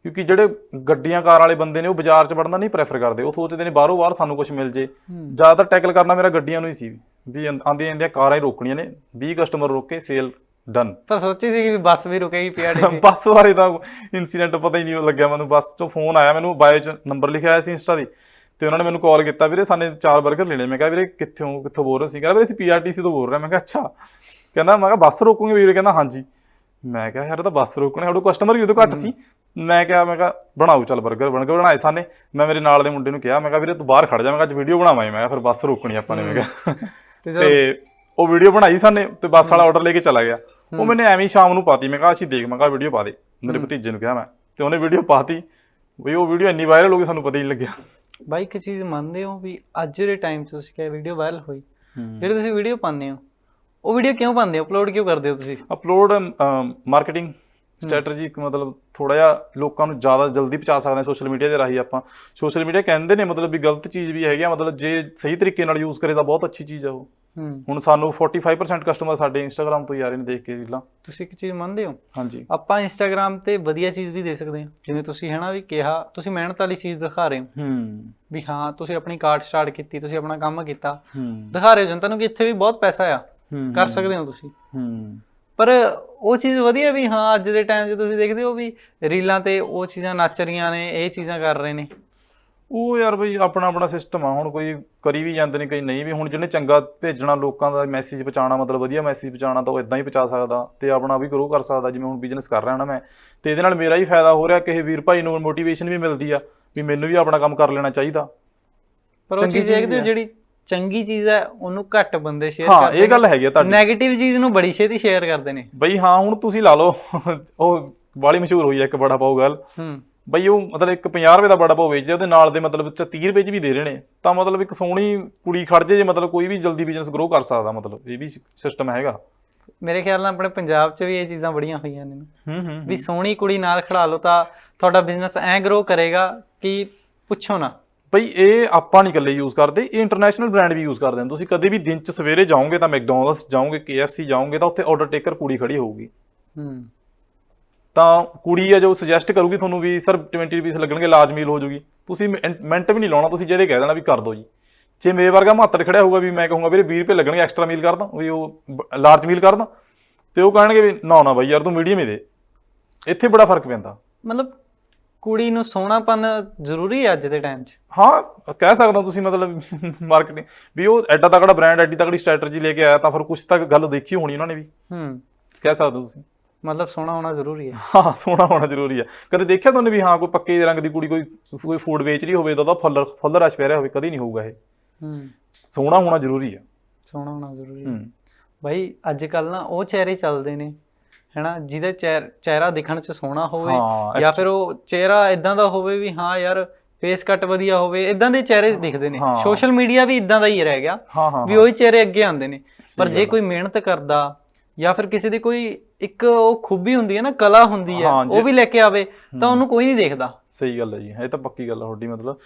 ਕਿਉਂਕਿ ਜਿਹੜੇ ਗੱਡੀਆਂ ਕਾਰ ਵਾਲੇ ਬੰਦੇ ਨੇ ਉਹ ਬਾਜ਼ਾਰ 'ਚ ਵੜਨਾ ਨਹੀਂ ਪ੍ਰੈਫਰ ਕਰਦੇ ਉਹ ਸੋਚਦੇ ਨੇ ਬਾਹਰੋਂ ਬਾਹਰ ਸਾਨੂੰ ਕੁਝ ਮਿਲ ਜੇ। ਜ਼ਿਆਦਾਤਰ ਟੈਕਲ ਕਰਨਾ ਮੇਰਾ ਗੱਡੀਆਂ ਨੂੰ ਹੀ ਸੀ ਵੀ ਆਂਦੀਆਂ ਆਂਦੀਆਂ ਕਾਰਾਂ ਹੀ ਰੋਕਣੀਆਂ ਨੇ 20 ਕਸਟਮਰ ਰੋਕ ਕੇ ਸੇਲ ਡਨ ਪਰ ਸੋਚੀ ਸੀ ਕਿ ਬੱਸ ਵੀ ਰੁਕੇਗੀ ਪੀਆਰਟੀਸੀ। ਬੱਸ ਬਾਰੇ ਤਾਂ ਇਨਸੀਡੈਂਟ ਪਤਾ ਹੀ ਨਹੀਂ ਲੱਗਿਆ ਮੈਨੂੰ। ਬੱਸ ਤੋਂ ਫੋਨ ਆਇਆ ਮੈਨੂੰ ਬਾਇਓ 'ਚ ਨੰਬਰ ਲਿਖਿਆ ਆਇਆ ਸੀ ਇੰਸਟਾ ਦੀ ਤੇ ਉਹਨਾਂ ਨੇ ਮੈਨੂੰ ਕਾਲ ਕੀਤਾ ਵੀਰੇ ਸਾਨੇ ਚਾਰ 버ਗਰ ਲੈਣੇ। ਮੈਂ ਕਿਹਾ ਵੀਰੇ ਕਿੱਥੋਂ ਕਿੱਥੋਂ ਬੋਲ ਰਹੇ ਸੀ। ਕਹਿੰਦਾ ਵੀਰੇ ਅਸੀਂ ਪੀਆਰਟੀਸੀ ਤੋਂ ਬੋਲ ਰਹੇ। ਮੈਂ ਕਿਹਾ ਅੱਛਾ। ਕਹਿੰਦਾ ਮੈਂ ਕਿਹਾ ਬੱਸ ਰੋਕੂਗੇ ਵੀਰੇ? ਕਹਿੰਦਾ ਹਾਂਜੀ। ਮੈਂ ਕਿਹਾ ਯਾਰ ਇਹ ਤਾਂ ਬੱਸ ਰੋਕਣੇ ਸਾਡੇ ਕਸਟਮਰ ਵੀ ਉਦੋਂ ਘੱਟ ਸੀ। ਮੈਂ ਕਿਹਾ ਮੈਂ ਕਿਹਾ ਬਣਾਓ ਚੱਲ 버ਗਰ ਬਣ ਕੇ ਬਣਾਏ ਸਾਨੇ। ਮੈਂ ਮੇਰੇ ਨਾਲ ਦੇ ਮੁੰਡੇ ਨੂੰ ਕਿਹਾ ਮੈਂ ਕਿਹਾ ਵੀਰੇ ਤੂੰ ਬਾਹਰ ਖੜ ਜਾ। ਮੈਂ ਕਿਹਾ ਅੱਜ ਵੀਡੀਓ ਬਣਾਵਾਂਗੇ। ਮੈਂ ਕਿਹਾ ਫਿਰ ਬੱਸ ਰੋਕਣੀ ਆਪਾਂ ਨੇ। ਮੈਂ ਕਿਹਾ। ਤੇ ਉਹ ਵੀਡੀਓ ਬਣਾਈ ਸਾਨੇ ਤੇ ਬੱਸ ਵਾਲਾ ਆਰਡਰ ਲੈ ਕੇ ਚਲਾ ਗਿਆ। ਉਹ ਮੈਨੇ ਐਵੇਂ ਸ਼ਾਮ ਨੂੰ ਪਾਤੀ ਮੈਂ ਕਿਹਾ ਅਸੀਂ ਦੇਖ ਮੈਂ ਕਿਹਾ ਵੀਡੀਓ ਪਾ ਦੇ। ਮੇਰੇ ਭਤੀਜੇ ਨੂੰ ਕਿਹਾ ਮੈਂ ਤੇ ਉਹਨੇ ਵੀਡੀਓ ਪਾਤੀ। ਵੀ ਉਹ ਵੀਡੀਓ ਇੰਨੀ ਵਾਇਰਲ ਹੋ ਗਈ ਸਾਨੂੰ ਪਤਾ ਹੀ ਨਹੀਂ ਲੱਗਿਆ। ਬਾਈ ਇੱਕ ਚੀਜ਼ ਮੰਨਦੇ ਹੋ ਵੀ ਅੱਜ ਦੇ ਟਾਈਮ 'ਚ ਤੁਸੀਂ ਕਿਹਾ ਵੀਡੀਓ ਵਾਇਰਲ ਹੋਈ। ਜਿਹੜੀ ਤੁਸੀਂ ਵੀਡੀਓ ਪਾਉਂਦੇ ਹੋ ਉਹ ਵੀਡੀਓ ਕਿਉਂ ਪਾਉਂਦੇ ਹੋ? ਅਪਲੋਡ ਕਿਉਂ ਕਰਦੇ ਹੋ ਤੁਸੀਂ? ਅਪਲੋਡ ਮਾਰਕੀਟਿੰਗ ਸਟ੍ਰੈਟਜੀ ਮਤਲਬ ਥੋੜਾ ਜਿਹਾ ਲੋਕਾਂ ਨੂੰ ਜ਼ਿਆਦਾ ਜਲਦੀ ਪਹੁੰਚਾ ਸਕਦੇ ਹਾਂ ਸੋਸ਼ਲ ਮੀਡੀਆ ਦੇ ਰਾਹੀਂ ਆਪਾਂ। ਸੋਸ਼ਲ ਮੀਡੀਆ ਕਹਿੰਦੇ ਨੇ ਮਤਲਬ ਵੀ ਗਲਤ ਚੀਜ਼ ਵੀ ਹੈਗੀ ਆ ਮਤਲਬ ਜੇ ਸਹੀ ਤਰੀਕੇ ਨਾਲ ਯੂਜ਼ ਕਰੇ ਤਾਂ ਬਹੁਤ ਅੱਛੀ ਚੀਜ਼ ਆ ਉਹ। ਹੁਣ ਸਾਨੂੰ 45% ਕਸਟਮਰ ਸਾਡੇ ਇੰਸਟਾਗ੍ਰam ਤੋਂ ਹੀ ਆ ਰਹੇ ਨੇ ਦੇਖ ਕੇ ਰੀਲਾਂ। ਤੁਸੀਂ ਇੱਕ ਚੀਜ਼ ਮੰਨਦੇ ਹੋ? ਹਾਂਜੀ। ਆਪਾਂ ਇੰਸਟਾਗ੍ਰam ਤੇ ਵਧੀਆ ਚੀਜ਼ ਵੀ ਦੇ ਸਕਦੇ ਹਾਂ। ਜਿਵੇਂ ਤੁਸੀਂ ਹੈਨਾ ਵੀ ਕਿਹਾ ਤੁਸੀਂ ਮਿਹਨਤ ਵਾਲੀ ਚੀਜ਼ ਦਿਖਾ ਰਹੇ ਹੋ। ਹੂੰ। ਵੀ ਹਾਂ ਤੁਸੀਂ ਆਪਣੀ ਕਾਰਟ ਸਟਾਰਟ ਕੀਤੀ ਤੁਸੀਂ ਆਪਣਾ ਕੰਮ ਕੀਤਾ। ਦਿਖਾ ਰਹੇ ਹੋ ਜਨਤਾ ਨੂੰ ਕਿ ਇੱਥੇ ਵੀ ਬਹੁਤ ਪੈਸਾ ਆ। ਕਰ ਸਕਦੇ ਹੋ ਤੁਸੀਂ। ਹੂੰ। ਪਰ ਉਹ ਚੀਜ਼ ਵਧੀਆ ਵੀ ਹਾਂ ਅੱਜ ਦੇ ਟਾਈਮ 'ਚ ਤੁਸੀਂ ਦੇਖਦੇ ਹੋ ਵੀ ਰੀਲਾਂ ਤੇ ਉਹ ਚੀਜ਼ਾਂ ਨੱਚ ਰਹੀਆਂ ਨੇ ਇਹ ਚੀਜ਼ਾਂ ਕਰ ਰਹੇ ਨੇ ਉਹ ਯਾਰ ਬਈ ਆਪਣਾ ਆਪਣਾ ਸਿਸਟਮ ਆ ਹੁਣ ਕੋਈ ਕਰੀ ਵੀ ਜਾਂਦੇ ਨੇ ਕਈ ਨਹੀਂ ਵੀ ਹੁਣ ਜਿਹਨੇ ਚੰਗਾ ਭੇਜਣਾ ਲੋਕਾਂ ਦਾ ਮੈਸੇਜ ਪਹੁੰਚਾਉਣਾ ਮਤਲਬ ਵਧੀਆ ਮੈਸੇਜ ਪਹੁੰਚਾਉਣਾ ਤਾਂ ਉਹ ਇਦਾਂ ਹੀ ਪਹੁੰਚਾ ਸਕਦਾ ਤੇ ਆਪਣਾ ਵੀ ਗਰੋ ਕਰ ਸਕਦਾ ਜਿਵੇਂ ਹੁਣ ਬਿਜ਼ਨਸ ਕਰ ਰਿਹਾ ਨਾ ਮੈਂ ਤੇ ਇਹਦੇ ਨਾਲ ਮੇਰਾ ਹੀ ਫਾਇਦਾ ਹੋ ਰਿਹਾ ਕਿ ਇਹ ਵੀਰ ਭਾਈ ਨੂੰ ਮੋਟੀਵੇਸ਼ਨ ਵੀ ਮਿਲਦੀ ਆ ਵੀ ਮੈਨੂੰ ਵੀ ਆਪਣਾ ਕੰਮ ਕਰ ਲੈਣਾ ਚਾਹੀਦਾ ਪਰ ਉਹ ਚੀਜ਼ ਦੇਖਦੇ ਹੋ। ਜਿਹੜੀ ਚੰਗੀ ਚੀਜ਼ ਹੈ ਉਹਨੂੰ ਘੱਟ ਬੰਦੇ ਸ਼ੇਅਰ ਹਾਂ ਕਰਦੇ ਇਹ ਗੱਲ ਹੈਗੀ ਆ ਤੁਹਾਡੀ। 네ਗੇਟਿਵ ਚੀਜ਼ ਨੂੰ ਬੜੀ ਛੇਤੀ ਸ਼ੇਅਰ ਕਰਦੇ ਨੇ। ਬਈ ਹਾਂ ਹੁਣ ਤੁਸੀਂ ਲਾ ਲਓ ਉਹ ਬਾਲੀ ਮਸ਼ਹੂਰ ਹੋਈ ਆ ਇੱਕ ਬੜਾ ਪਾਓ ਗੱਲ। ਹੂੰ। ਬਈ ਉਹ ਮਤਲਬ ਇੱਕ 50 ਰੁਪਏ ਦਾ ਬੜਾ ਪਾਓ ਵੇਚਦੇ ਉਹਦੇ ਨਾਲ ਦੇ ਮਤਲਬ ਚ 30 ਰੁਪਏ ਚ ਵੀ ਦੇ ਰਹੇ ਨੇ। ਤਾਂ ਮਤਲਬ ਇੱਕ ਸੋਹਣੀ ਕੁੜੀ ਖੜ ਜੇ ਜੇ ਮਤਲਬ ਕੋਈ ਵੀ ਜਲਦੀ ਬਿਜ਼ਨਸ ਗਰੋ ਕਰ ਸਕਦਾ ਮਤਲਬ। ਇਹ ਵੀ ਸਿਸਟਮ ਹੈਗਾ। ਮੇਰੇ ਖਿਆਲ ਨਾਲ ਆਪਣੇ ਪੰਜਾਬ 'ਚ ਵੀ ਇਹ ਚੀਜ਼ਾਂ ਬੜੀਆਂ ਹੋਈਆਂ ਨੇ। ਹੂੰ ਹੂੰ ਵੀ ਸੋਹਣੀ ਕੁੜੀ ਨਾਲ ਖੜਾ ਲਓ ਤਾਂ ਤੁਹਾਡਾ ਬਿਜ਼ਨਸ ਐ ਗਰੋ ਕਰੇਗਾ ਕਿ ਪੁੱਛੋ ਨਾ। ਬਈ ਇਹ ਆਪਾਂ ਨਹੀਂ ਇਕੱਲੇ ਯੂਜ਼ ਕਰਦੇ ਇਹ ਇੰਟਰਨੈਸ਼ਨਲ ਬ੍ਰਾਂਡ ਵੀ ਯੂਜ਼ ਕਰਦੇ ਨੇ। ਤੁਸੀਂ ਕਦੇ ਵੀ ਦਿਨ ਚ ਸਵੇਰੇ ਜਾਓਗੇ ਤਾਂ ਮੈਕਡੋਨਲਡਸ ਜਾਓਗੇ KFC ਜਾਓਗੇ ਤਾਂ ਉੱਥੇ ਆਰਡਰ ਟੇਕਰ ਕੁੜੀ ਖੜੀ ਹੋਊਗੀ। ਹੂੰ। ਤਾਂ ਕੁੜੀ ਆ ਜੋ ਸੁਜੈਸਟ ਕਰੂਗੀ ਤੁਹਾਨੂੰ ਵੀ ਸਰ 20 ਰੁਪਏ ਲੱਗਣਗੇ ਲਾਰਜ ਮੀਲ ਹੋ ਜੂਗੀ। ਤੁਸੀਂ ਮਿੰਟ ਵੀ ਨਹੀਂ ਲਾਉਣਾ ਤੁਸੀਂ ਜਿਹਦੇ ਕਹਿ ਦੇਣਾ ਵੀ ਕਰ ਦਿਓ ਜੀ। ਜੇ ਮੇਰੇ ਵਰਗਾ ਮਾਤਰ ਖੜਿਆ ਹੋਊਗਾ ਵੀ ਮੈਂ ਕਹੂੰਗਾ ਵੀਰੇ 20 ਰੁਪਏ ਲੱਗਣਗੇ ਐਕਸਟਰਾ ਮੀਲ ਕਰ ਦਾਂ ਵੀ ਉਹ ਲਾਰਜ ਮੀਲ ਕਰ ਦਾਂ। ਤੇ ਉਹ ਕਹਿਣਗੇ ਵੀ ਨਾ ਨਾ ਬਾਈ ਯਾਰ ਤੂੰ ਮੀਡੀਅਮ ਹੀ ਦੇ। ਇੱਥੇ ਬੜਾ ਫ਼ਰਕ ਪੈਂਦਾ। ਮਤਲਬ ਕੁੜੀ ਨੂੰ ਸੋਹਣਾਪਨ ਜ਼ਰੂਰੀ ਹੈ ਅੱਜ ਦੇ ਟਾਈਮ 'ਚ? ਹਾਂ ਕਹਿ ਸਕਦਾ ਤੁਸੀਂ ਮਤਲਬ ਮਾਰਕੀਟਿੰਗ ਵੀ ਉਹ ਐਡਾ ਤਕੜਾ ਬ੍ਰਾਂਡ ਐਡੀ ਤਕੜੀ ਸਟ੍ਰੈਟਜੀ ਲੈ ਕੇ ਆਇਆ ਤਾਂ ਫਿਰ ਕੁਝ ਤਾਂ ਗੱਲ ਦੇਖੀ ਹੋਣੀ ਉਹਨਾਂ ਨੇ ਵੀ। ਹੂੰ। ਕਹਿ ਸਕਦੇ ਹੋ ਤੁਸੀਂ। ਮਤਲਬ ਸੋਹਣਾ ਹੋਣਾ ਜ਼ਰੂਰੀ ਹੈ ਹਾਂ ਸੋਹਣਾ ਹੋਣਾ ਜ਼ਰੂਰੀ ਆ। ਕਦੇ ਦੇਖਿਆ ਤੁਹਾਨੂੰ ਵੀ ਹਾਂ ਕੋਈ ਪੱਕੇ ਰੰਗ ਦੀ ਕੁੜੀ ਕੋਈ ਕੋਈ ਫੂਡ ਵੇਚ ਰਹੀ ਹੋਵੇ ਤਾਂ ਉਹਦਾ ਫੁੱਲ ਫੁੱਲ ਰਸ਼ ਪੈ ਰਿਹਾ ਹੋਵੇ ਕਦੀ ਨਹੀਂ ਹੋਊਗਾ ਇਹ। ਹੂੰ। ਸੋਹਣਾ ਹੋਣਾ ਜ਼ਰੂਰੀ ਆ। ਸੋਹਣਾ ਹੋਣਾ ਜ਼ਰੂਰੀ ਹੈ ਹੂੰ। ਭਾਈ ਅੱਜ ਕੱਲ ਨਾ ਉਹ ਚਿਹਰੇ ਚੱਲਦੇ ਨੇ ਹੈਨਾ? ਜਿਹਦੇ ਚਿਹਰ- ਦਿਖਣ 'ਚ ਸੋਹਣਾ ਹੋਵੇ ਹਾਂ, ਜਾਂ ਫਿਰ ਉਹ ਚਿਹਰਾ ਇਦਾਂ ਦਾ ਹੋਵੇ ਵੀ ਹਾਂ ਯਾਰ ਫੇਸ ਕੱਟ ਵਧੀਆ ਹੋਵੇ ਇਦਾਂ ਦੇ ਚਿਹਰੇ ਦਿਖਦੇ ਨੇ। ਹਾਂ। ਸੋਸ਼ਲ ਮੀਡੀਆ ਵੀ ਇਦਾਂ ਦਾ ਹੀ ਰਹਿ ਗਿਆ ਹਾਂ ਹਾਂ ਵੀ ਉਹੀ ਚਿਹਰੇ ਅੱਗੇ ਆਉਂਦੇ ਨੇ। ਪਰ ਜੇ ਕੋਈ ਮਿਹਨਤ ਕਰਦਾ ਜਾਂ ਫਿਰ ਕਿਸੇ ਦੀ ਕੋਈ ਇੱਕ ਉਹ ਖੂਬੀ ਹੁੰਦੀ ਹੈ ਨਾ ਕਲਾ ਹੁੰਦੀ ਹੈ ਹਾਂ, ਉਹ ਵੀ ਲੈ ਕੇ ਆਵੇ ਤਾਂ ਉਹਨੂੰ ਕੋਈ ਨਹੀਂ ਦੇਖਦਾ। ਸਹੀ ਗੱਲ ਹੈ ਜੀ ਇਹ ਤਾਂ ਪੱਕੀ ਗੱਲ ਤੁਹਾਡੀ ਮਤਲਬ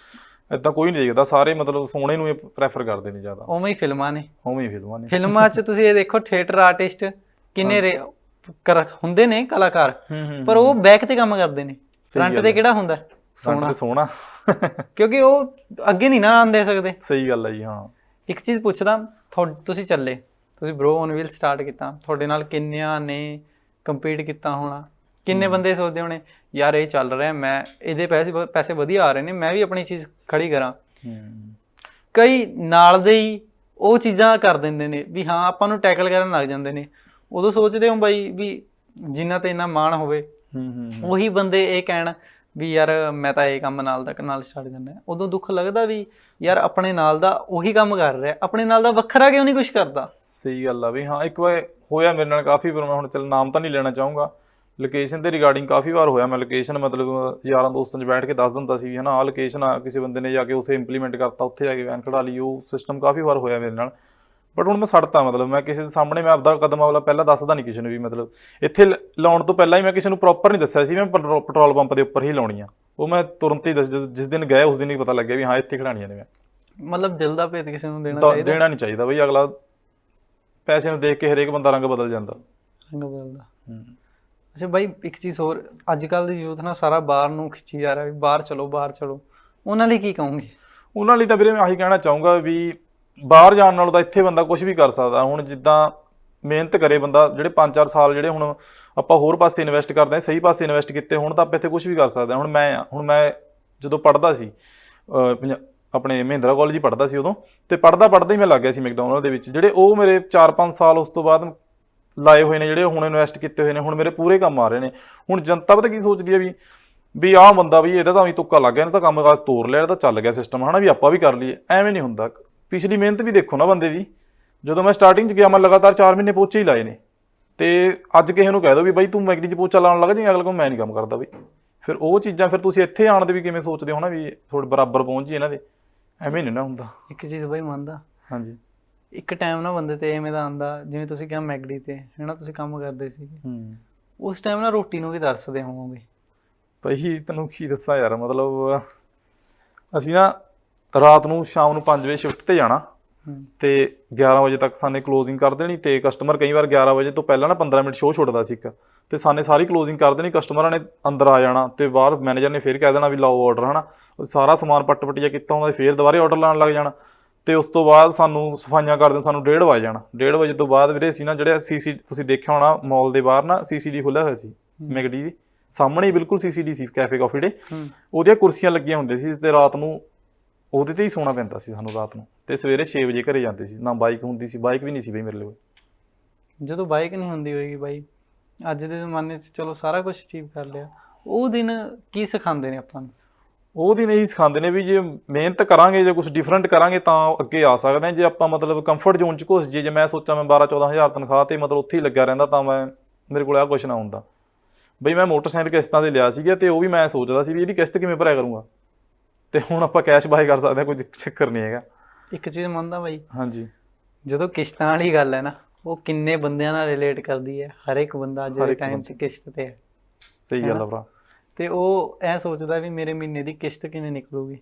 ਏਦਾਂ ਕੋਈ ਨਹੀਂ ਦੇਖਦਾ ਸਾਰੇ ਮਤਲਬ ਸੋਹਣੇ ਨੂੰ ਹੀ ਪ੍ਰੈਫਰ ਕਰਦੇ ਨੇ ਜ਼ਿਆਦਾ। ਉਵੇਂ ਹੀ ਫਿਲਮਾਂ ਨੇ। ਉਵੇਂ ਹੀ ਫਿਲਮਾਂ ਨੇ। ਫਿਲਮਾਂ 'ਚ ਤੁਸੀਂ ਇਹ ਦੇਖੋ ਥੀਏਟਰ ਆਰਟਿਸਟ ਕਿੰਨੇ ਕਰ ਹੁੰਦੇ ਨੇ ਕਲਾਕਾਰ ਪਰ ਉਹ ਬੈਕ ਤੇ ਕੰਮ ਕਰਦੇ ਨੇ। ਫਰੰਟ ਤੇ। ਕਿਹੜਾ ਹੁੰਦਾ? ਸੋਹਣਾ। ਸੋਹਣਾ। ਕਿਉਂਕਿ ਉਹ ਅੱਗੇ ਨਹੀਂ ਨਾ ਆਉਣ ਦੇ ਸਕਦੇ। ਸਹੀ ਗੱਲ ਹੈ ਜੀ ਹਾਂ। ਇੱਕ ਚੀਜ਼ ਪੁੱਛਦਾ ਤੁਸੀਂ ਚੱਲੇ। ਤੁਸੀਂ ਬ్రో ਔਨ ਵੀਲ ਸਟਾਰਟ ਕੀਤਾ। ਤੁਹਾਡੇ ਨਾਲ ਕਿੰਨਿਆਂ ਨੇ ਕੰਪੀਟ ਕੀਤਾ ਹੋਣਾ? ਕਿੰਨੇ ਬੰਦੇ ਸੋਚਦੇ ਹੋਣੇ ਯਾਰ ਇਹ ਚੱਲ ਰਿਹਾ ਮੈਂ ਇਹਦੇ ਪੈਸੇ ਪੈਸੇ ਵਧੀਆ ਆ ਰਹੇ ਨੇ ਮੈਂ ਵੀ ਆਪਣੀ ਚੀਜ਼ ਖੜੀ ਕਰਾਂ। ਕਈ ਨਾਲ ਦੇ ਹੀ ਉਹ ਚੀਜ਼ਾਂ ਕਰ ਦਿੰਦੇ ਨੇ ਵੀ ਹਾਂ ਆਪਾਂ ਨੂੰ ਟੈਕਲ ਕਰਨ ਲੱਗ ਜਾਂਦੇ ਨੇ। ਉਦੋਂ ਸੋਚਦੇ ਹਾਂ ਬਾਈ ਵੀ ਜਿਨ੍ਹਾਂ ਤੇ ਇੰਨਾ ਮਾਣ ਹੋਵੇ। ਹੂੰ ਹੂੰ ਉਹੀ ਬੰਦੇ ਇਹ ਕਹਿਣ ਵੀ ਯਾਰ ਮੈਂ ਤਾਂ ਇਹ ਕੰਮ ਨਾਲ ਦਾ ਨਾਲ ਛੱਡ ਦਿੰਦਾ। ਉਦੋਂ ਦੁੱਖ ਲੱਗਦਾ ਵੀ ਯਾਰ ਆਪਣੇ ਨਾਲ ਦਾ ਉਹੀ ਕੰਮ ਕਰ ਰਿਹਾ। ਆਪਣੇ ਨਾਲ ਦਾ ਵੱਖਰਾ ਕਿਉਂ ਨਹੀਂ ਕੁਝ ਕਰਦਾ? ਸਹੀ ਗੱਲ ਆ ਵੀ ਹਾਂ ਇੱਕ ਵਾਰ ਹੋਇਆ ਮੇਰੇ ਨਾਲ ਕਾਫੀ ਵਾਰ ਮੈਂ ਹੁਣ ਚੱਲ ਨਾਮ ਤਾਂ ਨਹੀਂ ਲੈਣਾ ਚਾਹੂੰਗਾ। ਲੋਕੇਸ਼ਨ ਦੇ ਰਿਗਾਰਡਿੰਗ ਕਾਫੀ ਵਾਰ ਹੋਇਆ। ਮੈਂ ਲੋਕੇਸ਼ਨ ਮਤਲਬ ਯਾਰਾਂ ਦੋਸਤਾਂ 'ਚ ਬੈਠ ਕੇ ਦੱਸ ਦਿੰਦਾ ਸੀ ਵੀ ਹਨਾ ਆਹ ਲੋਕੇਸ਼ਨ ਆ ਕਿਸੇ ਬੰਦੇ ਨੇ ਜਾ ਕੇ ਉੱਥੇ ਇੰਪਲੀਮੈਂਟ ਕਰਤਾ ਉੱਥੇ ਜਾ ਕੇ ਵੈਨ ਖੜਾ ਲਈ। ਉਹ ਸਿਸਟਮ ਕਾਫੀ ਵਾਰ ਹੋਇਆ ਮੇਰੇ ਨਾਲ। ਬਟ ਹੁਣ ਮੈਂ ਛੱਡਤਾ ਮਤਲਬ ਮੈਂ ਕਿਸੇ ਦੇ ਸਾਹਮਣੇ ਮੈਂ ਆਪਦਾ ਕਦਮ ਵਾਲਾ ਪਹਿਲਾਂ ਦੱਸਦਾ ਨਹੀਂ ਕਿਸੇ ਨੂੰ ਵੀ ਮਤਲਬ। ਇੱਥੇ ਲਾਉਣ ਤੋਂ ਪਹਿਲਾਂ ਹੀ ਮੈਂ ਕਿਸੇ ਨੂੰ ਪ੍ਰੋਪਰ ਨਹੀਂ ਦੱਸਿਆ ਸੀ ਮੈਂ ਪੈਟਰੋ- ਪੈਟਰੋਲ ਪੰਪ ਦੇ ਉੱਪਰ ਹੀ ਲਾਉਣੀ ਆ। ਉਹ ਮੈਂ ਤੁਰੰਤ ਹੀ ਜਿਸ ਦਿਨ ਗਏ ਉਸ ਦਿਨ ਹੀ ਪਤਾ ਲੱਗਿਆ ਵੀ ਹਾਂ ਇੱਥੇ ਖੜਾਣੀਆਂ ਨੇ ਮੈਂ। ਮਤਲਬ ਦਿਲ ਦਾ ਭੇਦ ਕਿਸੇ ਨੂੰ ਦੇਣਾ ਚਾਹੀਦਾ? ਦੇਣਾ ਨਹੀਂ ਚਾਹੀਦਾ ਬਈ ਅਗਲਾ ਪੈਸੇ ਨੂੰ ਦੇਖ ਕੇ ਹਰੇਕ ਬੰਦਾ ਰੰਗ ਬਦਲ ਜਾਂਦਾ। ਰੰਗ ਬਦਲਦਾ। ਹੂੰ। ਅੱਛਾ ਬਾਈ ਇੱਕ ਚੀਜ਼ ਹੋਰ ਅੱਜ ਕੱਲ ਦੀ ਯੂਥ ਨਾ ਸਾਰਾ ਬਾਹਰ ਨੂੰ ਖਿੱਚੀ ਜਾ ਰਿਹਾ ਵੀ ਬਾਹਰ ਚਲੋ ਬਾਹਰ ਚਲੋ। ਉਹਨਾਂ ਲਈ ਕੀ ਕਹੋਗੇ? ਉਹਨਾਂ ਲਈ ਤਾਂ ਵੀਰੇ ਮੈਂ ਆਹੀ ਕਹਿਣਾ ਚਾਹੂੰਗਾ ਵੀ ਬਾਹਰ ਜਾਣ ਨਾਲੋਂ ਤਾਂ ਇੱਥੇ ਬੰਦਾ ਕੁਝ ਵੀ ਕਰ ਸਕਦਾ। ਹੁਣ ਜਿੱਦਾਂ ਮਿਹਨਤ ਕਰੇ ਬੰਦਾ, ਜਿਹੜੇ 5-4 ਸਾਲ ਜਿਹੜੇ ਹੁਣ ਆਪਾਂ ਹੋਰ ਪਾਸੇ ਇਨਵੈਸਟ ਕਰਦੇ ਹਾਂ, ਸਹੀ ਪਾਸੇ ਇਨਵੈਸਟ ਕੀਤੇ ਹੁਣ ਤਾਂ ਆਪਾਂ ਇੱਥੇ ਕੁਝ ਵੀ ਕਰ ਸਕਦੇ ਹਾਂ। ਹੁਣ ਮੈਂ ਹੁਣ ਮੈਂ ਜਦੋਂ ਪੜ੍ਹਦਾ ਸੀ, ਅਹ ਆਪਣੇ ਮਹਿੰਦਰਾ ਕਾਲਜ ਹੀ ਪੜ੍ਹਦਾ ਸੀ ਉਦੋਂ ਤੇ ਪੜ੍ਹਦਾ ਪੜ੍ਹਦਾ ਹੀ ਮੈਂ ਲੱਗ ਗਿਆ ਸੀ ਮੈਕਡੋਨਲਡ ਦੇ ਵਿੱਚ, ਜਿਹੜੇ ਉਹ ਮੇਰੇ 4-5 ਸਾਲ ਉਸ ਤੋਂ ਬਾਅਦ ਲਾਏ ਹੋਏ ਨੇ, ਜਿਹੜੇ ਹੁਣ ਇਨਵੈਸਟ ਕੀਤੇ ਹੋਏ ਨੇ, ਹੁਣ ਮੇਰੇ ਪੂਰੇ ਕੰਮ ਆ ਰਹੇ ਨੇ। ਹੁਣ ਜਨਤਾ ਪਤਾ ਕੀ ਸੋਚਦੀ ਹੈ ਵੀ ਵੀ ਆਹ ਬੰਦਾ ਵੀ ਇਹਦਾ ਤਾਂ ਵੀ ਤੁੱਕਾ ਲੱਗ ਗਿਆ, ਇਹਨੂੰ ਤਾਂ ਕੰਮ ਕਾਜ ਤੋੜ ਲਿਆ, ਇਹਦਾ ਤਾਂ ਚੱਲ ਗਿਆ ਸਿਸਟਮ ਹਨਾ, ਵੀ ਆਪਾਂ ਵੀ ਕਰ ਲਈਏ। ਐਵੇਂ ਨਹੀਂ ਹੁੰਦਾ। ਪਿਛਲੀ ਮਿਹਨਤ ਵੀ ਦੇਖੋ ਨਾ ਬੰਦੇ ਦੀ। ਜਦੋਂ ਮੈਂ ਸਟਾਰਟਿੰਗ 'ਚ ਗਿਆ ਮੈਂ ਲਗਾਤਾਰ 4 ਮਹੀਨੇ ਪੋਚੇ ਹੀ ਲਾਏ ਨੇ। ਤੇ ਅੱਜ ਕਿਸੇ ਨੂੰ ਕਹਿ ਦੋ ਵੀ ਬਾਈ ਤੂੰ ਮੈਗਡੀ 'ਚ ਪੋਚਾ ਲਾਉਣ ਲੱਗ ਜੀ ਅਗਲਾ ਕੋ ਮੈਂ ਨਹੀਂ ਕੰਮ ਕਰਦਾ ਬਈ। ਫਿਰ ਉਹ ਚੀਜ਼ਾਂ ਫਿਰ ਤੁਸੀਂ ਇੱਥੇ ਆਣ ਦੇ ਵੀ ਕਿਵੇਂ ਸੋਚਦੇ ਹੋ ਨਾ ਵੀ ਥੋੜੇ ਬਰਾਬਰ ਪਹੁੰਚ ਜੀ ਇਹਨਾਂ ਦੇ? ਐਵੇਂ ਨਹੀਂ ਨਾ ਹੁੰਦਾ। ਇੱਕ ਚੀਜ਼ ਬਾਈ ਮੰਨਦਾ। ਹਾਂਜੀ। ਇੱਕ ਟਾਈਮ ਨਾ ਬੰਦੇ ਤੇ ਐਵੇਂ ਦਾ ਆਂਦਾ ਜਿਵੇਂ ਤੁਸੀਂ ਕਿਹਾ ਮੈਗਡੀ ਤੇ ਹੈਨਾ ਤੁਸੀਂ ਕੰਮ ਕਰਦੇ ਸੀ। ਹੂੰ। ਉਸ ਟਾਈਮ ਨਾ ਰੋਟੀ ਨੂੰ ਵੀ ਤਰਸਦੇ ਹੋਵੋਗੇ। ਭਾਈ ਤੈਨੂੰ ਕੀ ਦੱਸਾਂ ਯਾਰ ਮਤਲਬ ਅਸੀਂ ਨਾ ਰਾਤ ਨੂੰ ਸ਼ਾਮ ਨੂੰ 5 ਵਜੇ ਸ਼ਿਫਟ ਤੇ ਜਾਣਾ ਤੇ 11 ਵਜੇ ਤੱਕ ਸਾਨੇ ਕਲੋਜ਼ਿੰਗ ਕਰ ਦੇਣੀ ਤੇ ਕਸਟਮਰ ਕਈ ਵਾਰ 11 ਵਜੇ ਤੋਂ ਪਹਿਲਾਂ ਨਾ 15 ਮਿੰਟ ਸ਼ੋਅ ਛੁੱਟਦਾ ਸੀ ਇੱਕ। ਤੇ ਸਾਨੇ ਸਾਰੀ ਕਲੋਜ਼ਿੰਗ ਕਰ ਦੇਣੀ ਕਸਟਮਰਾਂ ਨੇ ਅੰਦਰ ਆ ਜਾਣਾ ਤੇ ਬਾਹਰ ਮੈਨੇਜਰ ਨੇ ਫੇਰ ਕਹਿ ਦੇਣਾ ਵੀ ਲਾਓ ਆਰਡਰ ਹਨਾ? ਸਾਰਾ ਸਮਾਨ ਪੱਟ ਪਟੀਆ ਕੀਤਾ ਹੁੰਦਾ ਸੀ, ਫੇਰ ਦੁਬਾਰੇ ਆਰਡਰ ਲਾਉਣ ਲੱਗ ਜਾਣਾ। ਤੇ ਉਸ ਤੋਂ ਬਾਅਦ ਸਾਨੂੰ ਸਫਾਈਆਂ ਕਰਦੇ ਸਾਨੂੰ 1:30 ਵਜੇ ਜਾਣਾ। 1:30 ਵਜੇ ਤੋਂ ਬਾਅਦ ਵੀਰੇ ਅਸੀਂ ਨਾ ਜਿਹੜੇ ਸੀਸੀ ਤੁਸੀਂ ਦੇਖਿਆ ਹੋਣਾ ਮਾਲ ਦੇ ਬਾਹਰ ਨਾ ਸੀਸੀਡੀ ਖੁੱਲਿਆ ਹੋਇਆ ਸੀ ਮੈਗਡੀ ਸਾਹਮਣੇ ਹੀ ਬਿਲਕੁਲ ਸੀਸੀਡੀ ਸੀ ਕੈਫੇ ਕਾਫੀ ਡੇ ਉਹਦੀਆਂ ਕੁਰਸੀਆਂ ਲੱਗੀਆਂ ਹੁੰਦੀਆਂ ਸੀ ਤੇ ਰਾਤ ਨੂੰ ਉਹਦੇ ਤੇ ਹੀ ਸੌਣਾ ਪੈਂਦਾ ਸੀ ਸਾਨੂੰ ਰਾਤ ਨੂੰ। ਤੇ ਸਵੇਰੇ 6 ਵਜੇ ਘਰੇ ਜਾਂਦੇ ਸੀ। ਨਾ ਬਾਈਕ ਹੁੰਦੀ ਸੀ। ਬਾਈਕ ਵੀ ਨਹੀਂ ਸੀ ਬਈ ਮੇਰੇ ਲਈ। ਜਦੋਂ ਬਾਈਕ ਨਹੀਂ ਹੁੰਦੀ ਹੋਏਗੀ ਬਾਈ ਅੱਜ ਦੇ ਜ਼ਮਾਨੇ 'ਚ ਚਲੋ ਸਾਰਾ ਕੁਝ ਅਚੀਵ ਕਰ ਲਿਆ। ਉਹ ਦਿਨ ਕੀ ਸਿਖਾਉਂਦੇ ਨੇ ਆਪਾਂ ਨੂੰ? ਉਹ ਦਿਨ ਇਹੀ ਸਿਖਾਉਂਦੇ ਨੇ ਵੀ ਜੇ ਮਿਹਨਤ ਕਰਾਂਗੇ ਜੇ ਕੁਝ ਡਿਫਰੈਂਟ ਕਰਾਂਗੇ ਤਾਂ ਅੱਗੇ ਆ ਸਕਦੇ ਹਾਂ। ਜੇ ਆਪਾਂ ਮਤਲਬ ਕੰਫਰਟ ਜ਼ੋਨ ਚ ਘੁਸ ਜੇ ਜੇ ਮੈਂ ਸੋਚਾਂ ਮੈਂ 12 14000 ਤਨਖਾਹ ਤੇ ਮਤਲਬ ਉੱਥੇ ਹੀ ਲੱਗਿਆ ਰਹਿੰਦਾ ਤਾਂ ਮੈਂ ਮੇਰੇ ਕੋਲ ਆ ਕੁਝ ਨਾ ਹੁੰਦਾ। ਬਈ ਮੈਂ ਮੋਟਰਸਾਈਕਲ ਕਿਸ਼ਤਾਂ ਤੇ ਲਿਆ ਸੀਗਾ ਤੇ ਉਹ ਵੀ ਮੈਂ ਸੋਚਦਾ ਸੀ ਵੀ ਇਹਦੀ ਕਿਸ਼ਤ ਕਿਵੇਂ ਭਰਿਆ ਕਰੂੰਗਾ? ਤੇ ਹੁਣ ਆਪਾਂ ਕੈਸ਼ ਬਾਏ ਕਰ ਸਕਦੇ ਹਾਂ ਕੋਈ ਚੱਕਰ ਨਹੀਂ ਹੈਗਾ। ਇੱਕ ਚੀਜ਼ ਮੰਨਦਾ ਬਾਈ। ਹਾਂਜੀ। ਜਦੋਂ ਕਿਸ਼ਤਾਂ ਵਾਲੀ ਗੱਲ ਹੈ ਨਾ ਉਹ ਕਿੰਨੇ ਬੰਦਿਆਂ ਨਾਲ ਰਿਲੇਟ ਕਰਦੀ ਹੈ ਹਰ ਇੱਕ ਬੰਦਾ ਅੱਜ ਦੇ ਟਾਈਮ 'ਚ ਕਿਸ਼ਤ ਤੇ ਹੈ। ਸਹੀ ਗੱਲ ਆ ਭਰਾ। ਤੇ ਉਹ ਐ ਸੋਚਦਾ ਵੀ ਮੇਰੇ ਮਹੀਨੇ ਦੀ ਕਿਸ਼ਤ ਕਿਵੇਂ ਨਿਕਲੂਗੀ।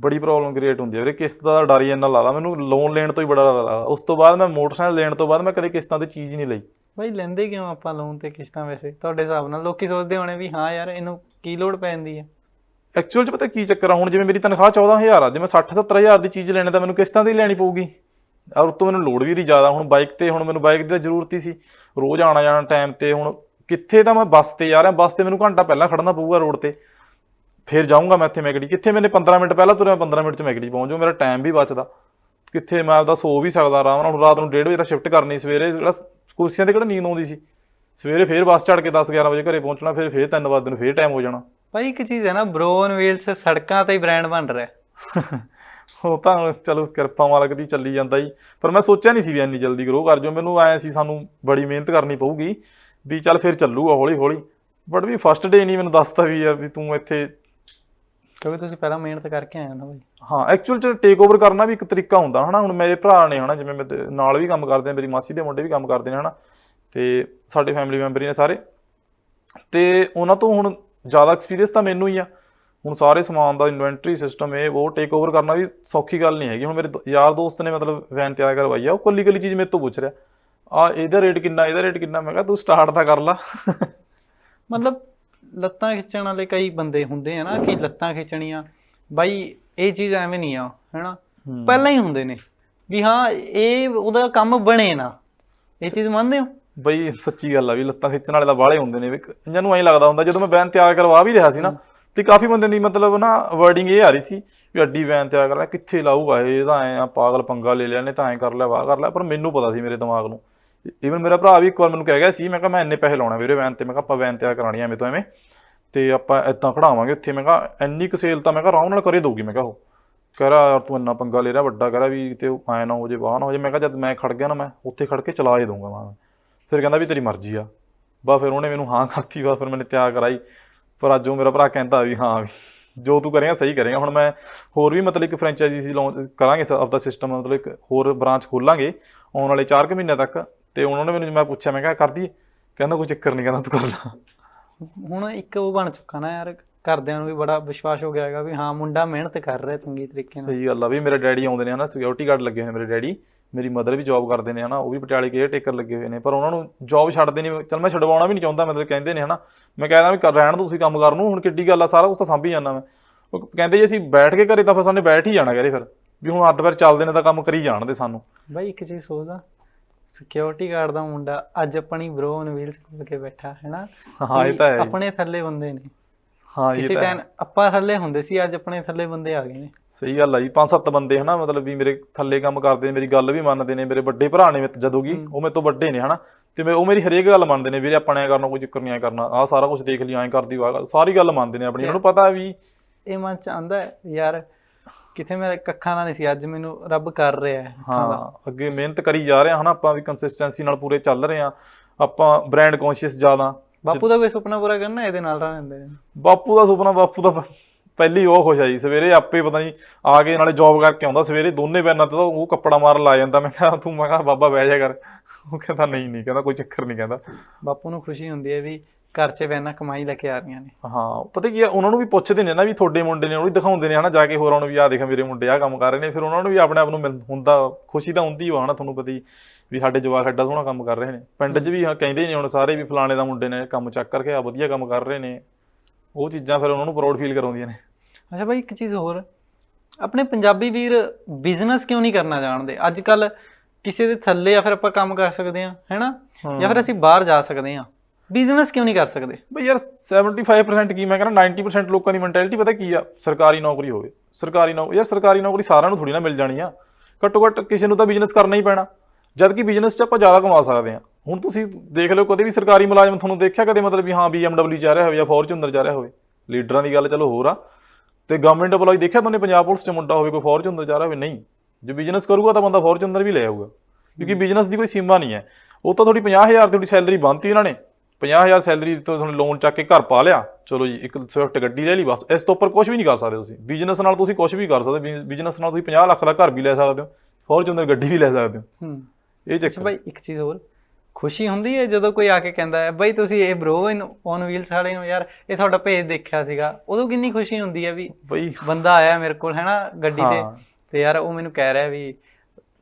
ਬੜੀ ਪ੍ਰੋਬਲਮ ਕ੍ਰੀਏਟ ਹੁੰਦੀ ਹੈ ਵੀਰੇ। ਕਿਸ਼ਤ ਦਾ ਡਰ ਹੀ ਇੰਨਾ ਲਾਦਾ ਮੈਨੂੰ ਲੋਨ ਲੈਣ ਤੋਂ ਹੀ ਬੜਾ ਲੱਗਦਾ ਉਸ ਤੋਂ ਬਾਅਦ ਮੈਂ ਮੋਟਰਸਾਈਕਲ ਲੈਣ ਤੋਂ ਬਾਅਦ ਮੈਂ ਕਦੇ ਕਿਸ਼ਤਾਂ ਤੇ ਚੀਜ਼ ਨਹੀਂ ਲਈ। ਬਾਈ ਲੈਂਦੇ ਕਿਉਂ ਆਪਾਂ ਲੋਨ ਤੇ ਕਿਸ਼ਤਾਂ ਵੈਸੇ? ਤੁਹਾਡੇ ਹਿਸਾਬ ਨਾਲ ਲੋਕੀ ਸੋਚਦੇ ਹੋਣੇ ਵੀ ਹਾਂ ਯਾਰ ਇਹਨੂੰ ਕੀ ਲੋੜ ਪੈਂਦੀ ਹੈ? ਐਕਚੁਅਲ ਚ ਪਤਾ ਕੀ ਚੱਕਰ ਆ? ਹੁਣ ਜਿਵੇਂ ਮੇਰੀ ਤਨਖਾਹ 14000 ਆ, ਜੇ ਮੈਂ 60 70000 ਦੀ ਚੀਜ਼ ਲੈਣੀ ਤਾਂ ਮੈਨੂੰ ਕਿਸ਼ਤਾਂ ਤੇ ਹੀ ਲੈਣੀ ਪਊਗੀ? ਔਰ ਉਤੋਂ ਮੈਨੂੰ ਲੋੜ ਵੀ ਦੀ ਜ਼ਿਆਦਾ। ਹੁਣ ਬਾਈਕ ਤੇ ਹੁਣ ਮੈਨੂੰ ਬਾਈਕ ਦੀ ਜ਼ਰੂਰਤ ਹੀ ਸੀ। ਰੋਜ਼ ਆਣਾ ਜਾਣਾ ਟਾਈਮ ਤੇ, ਹੁਣ ਕਿੱਥੇ ਤਾਂ ਮੈਂ ਬੱਸ ਤੇ ਜਾ ਰਿਹਾ, ਬੱਸ ਤੇ ਮੈਨੂੰ ਘੰਟਾ ਪਹਿਲਾਂ ਖੜਨਾ ਪਊਗਾ ਰੋਡ ਤੇ। ਫਿਰ ਜਾਊਂਗਾ ਮੈਂ ਇੱਥੇ ਮੈਗੜੀ ਕਿੱਥੇ ਮੈਨੇ 15 ਮਿੰਟ ਪਹਿਲਾਂ ਤੁਰਿਆ 15 ਮਿੰਟ ਚ ਮੈਗੜੀ ਪਹੁੰਚ ਜਾਊ, ਮੇਰਾ ਟਾਈਮ ਵੀ ਬਚਦਾ। ਕਿੱਥੇ ਮੈਂ ਆਪਦਾ ਸੋ ਵੀ ਸਕਦਾ ਆਰਾਮ ਨਾਲ। ਹੁਣ ਰਾਤ ਨੂੰ 1:30 ਵਜੇ ਤੱਕ ਸ਼ਿਫਟ ਕਰਨੀ, ਸਵੇਰੇ ਜਿਹੜਾ ਕੁਰਸੀਆਂ ਤੇ ਕਿਹੜਾ ਨੀਂਦ ਆਉਂਦੀ ਸੀ? ਸਵੇਰੇ ਫੇਰ ਬੱਸ ਚੜ ਕੇ 10 11 ਵਜੇ ਘਰੇ ਪਹੁੰਚਣਾ, ਫਿਰ ਫੇਰ 3 ਵਜੇ ਨੂੰ ਫੇਰ ਟਾਈਮ ਹੋ ਜਾਣਾ। ਭਾਈ ਇੱਕ ਚੀਜ਼ ਹੈ ਨਾ ਬ੍ਰੋਨ ਵੀਲਸ ਸੜਕਾਂ ਤੇ ਹੀ ਬ੍ਰਾਂਡ ਬਣ ਰਿਹਾ ਉਹ ਤਾਂ ਚਲੋ ਕਿਰਪਾ ਮਾਲਕ ਦੀ ਚੱਲੀ ਜਾਂਦਾ ਹੀ ਪਰ ਮੈਂ ਸੋਚਿਆ ਨਹੀਂ ਸੀ ਵੀ ਇੰਨੀ ਜਲਦੀ ਗਰੋ ਕਰ ਜਾਓ ਮੈਨੂੰ ਆਇਆ ਸੀ ਸਾਨੂੰ ਬੜੀ ਮਿਹਨਤ ਕਰਨੀ ਪਊਗੀ ਵੀ ਚੱਲ ਫਿਰ ਚੱਲੂਗਾ ਹੌਲੀ ਹੌਲੀ ਬਟ ਵੀ ਫਸਟ ਡੇ ਨਹੀਂ ਮੈਨੂੰ ਦੱਸਤਾ ਵੀ ਯਾਰ ਵੀ ਤੂੰ ਇੱਥੇ ਕਿਉਂਕਿ ਤੁਸੀਂ ਪਹਿਲਾਂ ਮਿਹਨਤ ਕਰਕੇ ਆਏ ਹੋ ਨਾ ਭਾਈ ਹਾਂ ਐਕਚੁਅਲ ਚ ਟੇਕ ਓਵਰ ਕਰਨਾ ਵੀ ਇੱਕ ਤਰੀਕਾ ਹੁੰਦਾ ਹਨਾ। ਹੁਣ ਮੇਰੇ ਭਰਾ ਨੇ ਹਨਾ ਜਿਵੇਂ ਮੇਰੇ ਨਾਲ ਵੀ ਕੰਮ ਕਰਦੇ ਆ ਮੇਰੀ ਮਾਸੀ ਦੇ ਮੁੰਡੇ ਵੀ ਕੰਮ ਕਰਦੇ ਨੇ ਹਨਾ। ਤੇ ਸਾਡੇ ਫੈਮਿਲੀ ਮੈਂਬਰ ਹੀ ਨੇ ਸਾਰੇ। ਤੇ ਉਹਨਾਂ ਤੋਂ ਹੁਣ ਜ਼ਿਆਦਾ ਐਕਸਪੀਰੀਅੰਸ ਤਾਂ ਮੈਨੂੰ ਹੀ ਆ। ਹੁਣ ਸਾਰੇ ਸਮਾਨ ਦਾ ਇਨਵੈਂਟਰੀ ਸਿਸਟਮ ਇਹ ਉਹ ਟੇਕ ਓਵਰ ਕਰਨਾ ਵੀ ਸੌਖੀ ਗੱਲ ਨਹੀਂ ਹੈਗੀ। ਹੁਣ ਮੇਰੇ ਯਾਰ ਦੋਸਤ ਨੇ ਮਤਲਬ ਵੈਨ ਤਿਆਰ ਕਰਵਾਈ ਆ ਉਹ ਕੱਲੀ ਕੱਲੀ ਚੀਜ਼ ਮੇਰੇ ਤੋਂ ਪੁੱਛ ਰਿਹਾ। ਆ ਇਹਦਾ ਰੇਟ ਕਿੰਨਾ ਇਹਦਾ ਰੇਟ ਕਿੰਨਾ? ਮੈਂ ਕਿਹਾ ਤੂੰ ਸਟਾਰਟ ਤਾਂ ਕਰ ਲਾ। ਮਤਲਬ ਲੱਤਾਂ ਖਿੱਚਣ ਵਾਲੇ ਕਈ ਬੰਦੇ ਹੁੰਦੇ ਆ ਨਾ ਕਿ ਲੱਤਾਂ ਖਿੱਚਣੀਆਂ। ਬਾਈ ਇਹ ਚੀਜ਼ ਐਵੇਂ ਨਹੀਂ ਆ ਹੈਨਾ? ਪਹਿਲਾਂ ਹੀ ਹੁੰਦੇ ਨੇ। ਵੀ ਹਾਂ ਇਹ ਉਹਦਾ ਕੰਮ ਬਣੇ ਨਾ। ਇਹ ਚੀਜ਼ ਮੰਨਦੇ ਹੋ? ਬਈ ਸੱਚੀ ਗੱਲ ਆ ਵੀ ਲੱਤਾਂ ਖਿੱਚਣ ਵਾਲੇ ਤਾਂ ਬਾਹਲੇ ਹੁੰਦੇ ਨੇ ਵੀ ਇਹਨਾਂ ਨੂੰ ਐਂ ਲੱਗਦਾ ਹੁੰਦਾ ਜਦੋਂ ਮੈਂ ਵੈਨ ਤਿਆਰ ਕਰਵਾ ਵੀ ਰਿਹਾ ਸੀ ਨਾ ਤੇ ਕਾਫੀ ਬੰਦੇ ਦੀ ਮਤਲਬ ਨਾ ਵਰਡਿੰਗ ਇਹ ਆ ਰਹੀ ਸੀ ਵੀ ਅੱਡੀ ਵੈਨ ਤਿਆਰ ਕਰ ਲਿਆ ਕਿੱਥੇ ਲਾਊਗਾ ਇਹ ਤਾਂ ਐ ਆ ਪਾਗਲ ਪੰਗਾ ਲੈ ਲਿਆ ਨੇ ਤਾਂ ਐ ਕਰ ਲਿਆ ਵਾਹ ਕਰ ਲਿਆ ਪਰ ਮੈਨੂੰ ਪਤਾ ਸੀ ਮੇਰੇ ਦਿਮਾਗ ਨੂੰ। ਈਵਨ ਮੇਰਾ ਭਰਾ ਵੀ ਇੱਕ ਵਾਰ ਮੈਨੂੰ ਕਹਿ ਗਿਆ ਸੀ ਮੈਂ ਕਿਹਾ ਮੈਂ ਇੰਨੇ ਪੈਸੇ ਲਾਉਣਾ ਵੀਰੇ ਵੈਨ ਤੇ ਮੈਂ ਕਿਹਾ ਆਪਾਂ ਵੈਨ ਤਿਆਰ ਕਰਾਣੀ ਐ ਐਵੇਂ ਤੋਂ ਐਵੇਂ ਤੇ ਆਪਾਂ ਇਦਾਂ ਖੜਾਵਾਂਗੇ ਉੱਥੇ ਮੈਂ ਕਿਹਾ ਇੰਨੀ ਕੁ ਸੇਲ ਤਾਂ ਮੈਂ ਕਿਹਾ ਆਰਾਮ ਨਾਲ ਕਰੇ ਦਊਗੀ ਮੈਂ ਕਿਹਾ ਉਹ। ਕਹਿ ਰਿਹਾ ਯਾਰ ਤੂੰ ਇੰਨਾ ਪੰਗਾ ਲੈ ਰਿਹਾ ਵੱਡਾ ਕਹਿ ਰਿਹਾ ਵੀ ਤੇ ਐ ਨਾ ਹੋ ਜੇ ਵਾਹ ਨਾ ਹੋ ਜੇ। ਮੈਂ ਕਿਹਾ ਜਦ ਮੈਂ ਖੜ ਗਿਆ ਨਾ ਮੈਂ ਉੱਥੇ ਖੜ ਕੇ ਚਲਾ ਹੀ ਦਊਂਗਾ ਮੈਂ। ਫਿਰ ਕਹਿੰਦਾ ਵੀ ਤੇਰੀ ਮਰਜ਼ੀ ਆ। ਬਾ ਫਿਰ ਉਹਨੇ ਮੈਨੂੰ ਹਾਂ ਕਰਤੀ ਬਾ ਫਿਰ ਮੈਨੇ ਤਿਆਰ ਕਰਾਈ। ਪਰ ਅੱਜ ਉਹ ਮੇਰਾ ਭਰਾ ਕਹਿੰਦਾ ਵੀ ਹਾਂ ਜੋ ਤੂੰ ਕਰੇਗਾ ਸਹੀ ਕਰੇਗਾ ਹੁਣ ਮੈਂ ਹੋਰ ਵੀ ਮਤਲਬ ਇੱਕ ਫਰੈਂਚਾਈਜ਼ੀ ਸੀ ਲਾਂਚ ਕਰਾਂਗੇ ਆਪਦਾ ਸਿਸਟਮ ਮਤਲਬ ਇੱਕ ਹੋਰ ਬ੍ਰਾਂਚ ਖੋਲਾਂਗੇ ਆਉਣ ਵਾਲੇ 4 ਕੁ ਮਹੀਨਿਆਂ ਤੱਕ। ਤੇ ਉਹਨਾਂ ਨੇ ਮੈਨੂੰ ਮੈਂ ਪੁੱਛਿਆ ਮੈਂ ਕਿਹਾ ਕਰਦੀ ਕਹਿੰਦਾ ਕੋਈ ਚੱਕਰ ਨਹੀਂ ਕਹਿੰਦਾ ਤੂੰ ਕਰ ਲਾ। ਹੁਣ ਇੱਕ ਉਹ ਬਣ ਚੁੱਕਾ ਨਾ ਯਾਰ ਘਰਦਿਆਂ ਨੂੰ ਵੀ ਬੜਾ ਵਿਸ਼ਵਾਸ ਹੋ ਗਿਆ ਹੈਗਾ ਵੀ ਹਾਂ ਮੁੰਡਾ ਮਿਹਨਤ ਕਰ ਰਿਹਾ ਚੰਗੀ ਤਰੀਕੇ ਨਾਲ। ਸਹੀ ਗੱਲ ਆ ਵੀ ਮੇਰੇ ਡੈਡੀ ਆਉਂਦੇ ਨੇ ਹਨਾ ਸਿਕਿਉਰਿਟੀ ਗਾਰਡ ਲੱਗੇ ਹੋਏ ਨੇ ਮੇਰੇ ਡੈਡੀ। ਮੇਰੀ ਮਦਰ ਵੀ ਜੌਬ ਕਰਦੇ ਨੇ ਹਨਾ ਉਹ ਵੀ ਪਟਿਆਲੇ ਕੇਅਰ ਟੇਕਰ ਲੱਗੇ ਹੋਏ ਨੇ ਪਰ ਉਹਨਾਂ ਨੂੰ ਜੌਬ ਛੱਡਦੇ ਨਹੀਂ ਚਲ ਮੈਂ ਛਡਵਾਉਣਾ ਵੀ ਨਹੀਂ ਚਾਹੁੰਦਾ ਮਤਲਬ ਕਹਿੰਦੇ ਨੇ ਹਨਾ ਮੈਂ ਕਹਿੰਦਾ ਵੀ ਰਹਿਣ ਦੋ ਤੁਸੀਂ ਕੰਮ ਕਰਨ ਨੂੰ ਹੁਣ ਕਿੱਡੀ ਗੱਲ ਆ ਸਾਰਾ ਕੁਝ ਤਾਂ ਸੰਭੀ ਜਾਂਦਾ ਮੈਂ। ਉਹ ਕਹਿੰਦੇ ਜੀ ਅਸੀਂ ਬੈਠ ਕੇ ਘਰੇ ਤਾਂ ਫਿਰ ਸਾਨੂੰ ਬੈਠ ਹੀ ਜਾਣਾ ਕਰੇ ਫਿਰ ਵੀ ਹੁਣ ਅੱਡ ਫਿਰ ਚੱਲਦੇ ਨੇ ਤਾਂ ਕੰਮ ਕਰੀ ਜਾਣਦੇ ਸਾਨੂੰ। ਬਾਈ ਇੱਕ ਚੀਜ਼ ਸੋਚਦਾ ਸਿਕਿਉਰਿਟੀ ਗਾਰਡ ਦਾ ਮੁੰਡਾ ਅੱਜ ਆਪਣੀ ਬ੍ਰੋਨ ਵੀਲਸ ਕੋਲ ਕੇ ਬੈਠਾ ਹੈਨਾ? ਹਾਂ ਇਹ ਤਾਂ ਹੈ ਹੀ। ਆਪਣੇ ਥੱਲੇ ਬੰਦੇ ਨੇ। ਹਾਂ ਇਹ ਕਿਸੇ ਤਾਂ ਹੈ। ਟਾਈਮ ਆਪਾਂ ਥੱਲੇ ਹੁੰਦੇ ਸੀ ਅੱਜ ਆਪਣੇ ਥੱਲੇ ਬੰਦੇ ਆ ਗਏ ਨੇ। ਸਹੀ ਗੱਲ ਆ ਜੀ ਪੰਜ ਸੱਤ ਬੰਦੇ ਹਨਾ ਮਤਲਬ ਵੀ ਮੇਰੇ ਥੱਲੇ ਕੰਮ ਕਰਦੇ ਨੇ ਮੇਰੀ ਗੱਲ ਵੀ ਮੰਨਦੇ ਨੇ ਮੇਰੇ ਵੱਡੇ ਭਰਾ ਨੇ ਮੇਰੇ ਜਦੋਂ ਕੀ ਉਹ ਮੇਰੇ ਤੋਂ ਵੱਡੇ ਨੇ ਹਨਾ ਤੇ ਮੈਂ ਉਹ ਮੇਰੀ ਹਰੇਕ ਗੱਲ ਮੰਨਦੇ ਨੇ ਵੀਰੇ ਆਪਾਂ ਨੇ ਐਂ ਕਰਨਾ ਕੋਈ ਚੱਕਰ ਨਹੀਂ ਐ ਕਰਨਾ ਆਹ ਸਾਰਾ ਕੁਝ ਦੇਖ ਲਈ ਐਂ ਕਰਦੀ ਵਾਹ ਸਾਰੀ ਗੱਲ ਮੰਨਦੇ ਨੇ ਆਪਣੀ ਉਹਨਾਂ ਪਤਾ ਵੀ ਇਹ ਮਨ ਚ ਆਂਦਾ ਯਾਰ ਕਿਥੇ ਮੇਰੇ ਕੱਖਾਂ ਦਾ ਨਹੀਂ ਸੀ ਅੱਜ ਮੈਨੂੰ ਰੱਬ ਕਰ ਰਿਹਾ ਹੈ ਹਾਂ ਅੱਗੇ ਮਿਹਨਤ ਕਰੀ ਜਾ ਰਹੇ ਹਾਂ ਹਨਾ ਆਪਾਂ ਵੀ ਕੰਸਿਸਟੈਂਸੀ ਨਾਲ ਪੂਰੇ ਚੱਲ ਰਹੇ ਹਾਂ ਆਪਾਂ ਬ੍ਰਾਂਡ ਕੌਨਸ਼ੀਅਸ ਜ਼ਿਆਦਾ ਬਾਪੂ ਦਾ ਕੋਈ ਸੁਪਨਾ ਪੂਰਾ ਕਰਨਾ ਇਹਦੇ ਨਾਲ ਰਹਿੰਦੇ ਨੇ। ਬਾਪੂ ਦਾ ਸੁਪਨਾ ਬਾਪੂ ਦਾ ਪਹਿਲੀ ਉਹ ਖੁਸ਼ ਆ ਜੀ ਸਵੇਰੇ ਆਪੇ ਪਤਾ ਨਹੀਂ ਆ ਕੇ ਨਾਲੇ ਜੌਬ ਕਰਕੇ ਆਉਂਦਾ ਸਵੇਰੇ ਦੋਨੇ ਪੈਨਾਂ ਤੇ ਤਾਂ ਉਹ ਕੱਪੜਾ ਮਾਰਨ ਲਾ ਜਾਂਦਾ ਮੈਂ ਕਿਹਾ ਤੂੰ ਮੈਂ ਕਿਹਾ ਬਾਬਾ ਬਹਿ ਜਾ ਕਰ। ਉਹ ਕਹਿੰਦਾ ਨਹੀਂ ਨਹੀਂ ਕਹਿੰਦਾ ਕੋਈ ਚੱਕਰ ਨਹੀਂ ਕਹਿੰਦਾ। ਬਾਪੂ ਨੂੰ ਖੁਸ਼ੀ ਹੁੰਦੀ ਹੈ ਵੀ ਘਰ 'ਚ ਬੈਨਾ ਕਮਾਈ ਲੈ ਕੇ ਆ ਰਹੀਆਂ ਨੇ। ਹਾਂ ਪਤਾ ਕੀ ਆ ਉਹਨਾਂ ਨੂੰ ਵੀ ਪੁੱਛਦੇ ਨੇ ਨਾ ਵੀ ਤੁਹਾਡੇ ਮੁੰਡੇ ਨੇ ਉਹ ਵੀ ਦਿਖਾਉਂਦੇ ਨੇ ਹਨਾ ਜਾ ਕੇ ਹੋਰਾਂ ਨੂੰ ਵੀ ਆ ਦੇਖ ਮੇਰੇ ਮੁੰਡੇ ਆ ਕੰਮ ਕਰ ਰਹੇ ਨੇ। ਫਿਰ ਉਹਨਾਂ ਨੂੰ ਵੀ ਆਪਣੇ ਆਪ ਨੂੰ ਮਿਲ- ਹੁੰਦਾ ਖੁਸ਼ੀ ਤਾਂ ਹੁੰਦੀ ਹੋ ਹਨਾ ਤੁਹਾਨੂੰ ਪਤਾ ਹੀ ਵੀ ਸਾਡੇ ਜਵਾਕ ਐਡਾ ਸੋਹਣਾ ਕੰਮ ਕਰ ਰਹੇ ਨੇ। ਪਿੰਡ 'ਚ ਵੀ ਹਾਂ ਕਹਿੰਦੇ ਨੇ ਹੁਣ ਸਾਰੇ ਵੀ ਫਲਾਣੇ ਦਾ ਮੁੰਡੇ ਨੇ ਕੰਮ ਚੱਕ ਕਰਕੇ ਆ ਵਧੀਆ ਕੰਮ ਕਰ ਰਹੇ ਨੇ। ਉਹ ਚੀਜ਼ਾਂ ਫਿਰ ਉਹਨਾਂ ਨੂੰ ਪ੍ਰਾਊਡ ਫੀਲ ਕਰਾਉਂਦੀਆਂ ਨੇ। ਅੱਛਾ ਭਾਈ ਇੱਕ ਚੀਜ਼ ਹੋਰ ਆਪਣੇ ਪੰਜਾਬੀ ਵੀਰ ਬਿਜ਼ਨਸ ਕਿਉਂ ਨਹੀਂ ਕਰਨਾ ਜਾਣਦੇ? ਅੱਜ ਕੱਲ ਕਿਸੇ ਦੇ ਥੱਲੇ ਜਾਂ ਫਿਰ ਆਪਾਂ ਕੰਮ ਕਰ ਸਕਦੇ ਹਾਂ ਹੈਨਾ ਜਾਂ ਫਿਰ ਅਸੀਂ ਬਾਹਰ ਜਾ ਸਕਦੇ ਹਾਂ। ਬਿਜ਼ਨਸ ਕਿਉਂ ਨਹੀਂ ਕਰ ਸਕਦੇ? ਬਈ ਯਾਰ 75% ਕੀ ਮੈਂ ਕਹਿੰਦਾ 90% ਲੋਕਾਂ ਦੀ ਮੈਂਟੈਲਿਟੀ ਪਤਾ ਕੀ ਆ? ਸਰਕਾਰੀ ਨੌਕਰੀ ਹੋਵੇ, ਸਰਕਾਰੀ ਨੌਕਰੀ ਯਾਰ ਸਰਕਾਰੀ ਨੌਕਰੀ ਸਾਰਿਆਂ ਨੂੰ ਥੋੜੀ ਨਾ ਮਿਲ ਜਾਣੀ ਆ। ਘੱਟੋ ਘੱਟ ਕਿਸੇ ਨੂੰ ਤਾਂ ਬਿਜ਼ਨਸ ਕਰਨਾ ਹੀ ਪੈਣਾ। ਜਦ ਕਿ ਬਿਜ਼ਨਸ 'ਚ ਆਪਾਂ ਜ਼ਿਆਦਾ ਕਮਾ ਸਕਦੇ ਆ। ਹੁਣ ਤੁਸੀਂ ਦੇਖ ਲਓ ਕਦੇ ਵੀ ਸਰਕਾਰੀ ਮੁਲਾਜ਼ਮ ਤੁਹਾਨੂੰ ਦੇਖਿਆ ਕਦੇ ਮਤਲਬ ਵੀ ਹਾਂ BMW ਜਾ ਰਿਹਾ ਹੋਵੇ ਜਾਂ ਫੋਰਚੂਨਰ ਜਾ ਰਿਹਾ ਹੋਵੇ। ਲੀਡਰਾਂ ਦੀ ਗੱਲ ਚਲੋ ਹੋਰ ਆ। ਤੇ ਗਵਰਨਮੈਂਟ ਅਪਲਾਈ ਦੇਖਿਆ ਤੁਹਾਨੂੰ ਪੰਜਾਬ ਪੁਲਿਸ 'ਚ ਮੁੰਡਾ ਹੋਵੇ, ਕੋਈ ਫੋਰਚੂਨਰ ਜਾ ਰਿਹਾ ਹੋਵੇ? ਨਹੀਂ। ਜੇ ਬਿਜ਼ਨਸ ਕਰੂਗਾ ਤਾਂ ਬੰਦਾ ਫੋਰਚੂਨਰ ਵੀ ਲੈ ਆਊਗਾ। ਕਿਉਂਕਿ ਬਿਜ਼ਨਸ ਦੀ ਕੋਈ ਸੀਮਾ ਨਹੀਂ ਹੈ। ਉਹ ਤਾਂ ਤੁਹਾਡੀ 50000 ਦੀ ਤੁਹਾਡੀ ਸੈਲਰੀ ਬੰਨਤੀ ਉਹਨਾਂ ਨੇ। 50000 ਸੈਲਰੀ ਤੋਂ ਤੁਹਾਨੂੰ ਲੋਨ ਚੱਕ ਕੇ ਘਰ ਪਾ ਲਿਆ। ਚਲੋ ਜੀ ਇੱਕ ਸਵਿਫਟ ਗੱਡੀ ਲੈ ਲਈ ਬਸ। ਇਸ ਤੋਂ ਉੱਪਰ ਕੁਝ ਵੀ ਨਹੀਂ ਕਰ ਸਕਦੇ ਤੁਸੀਂ। ਬਿਜ਼ਨਸ ਨਾਲ ਤੁਸੀਂ ਕੁਝ ਵੀ ਕਰ ਸਕਦੇ ਬਿਜ਼ਨਸ ਨਾਲ ਤੁਸੀਂ 50 ਲੱਖ ਦਾ ਘਰ ਵੀ ਲੈ ਸਕਦੇ ਹੋ। ਫੋਰਚੂਨਰ ਗੱਡੀ ਵੀ ਲੈ ਸਕਦੇ ਹੋ। ਹੂੰ। ਇਹ ਚੱਕਰ। ਭਾਈ ਇੱਕ ਚੀਜ਼ ਹੋਰ। ਖੁਸ਼ੀ ਹੁੰਦੀ ਹੈ ਜਦੋਂ ਕੋਈ ਆ ਕੇ ਕਹਿੰਦਾ ਹੈ ਬਈ ਤੁਸੀਂ ਇਹ ਬ్రో ਔਨ ਵੀਲਸ ਵਾਲੇ ਹੋ ਯਾਰ ਇਹ ਤੁਹਾਡਾ ਪੇਜ ਦੇਖਿਆ ਸੀਗਾ। ਉਦੋਂ ਕਿੰਨੀ ਖੁਸ਼ੀ ਹੁੰਦੀ ਹੈ ਵੀ ਬਈ ਬੰਦਾ ਆਇਆ ਮੇਰੇ ਕੋਲ ਹੈਨਾ ਗੱਡੀ ਤੇ। ਤੇ ਯਾਰ ਉਹ ਮੈਨੂੰ ਕਹਿ ਰਿਹਾ ਵੀ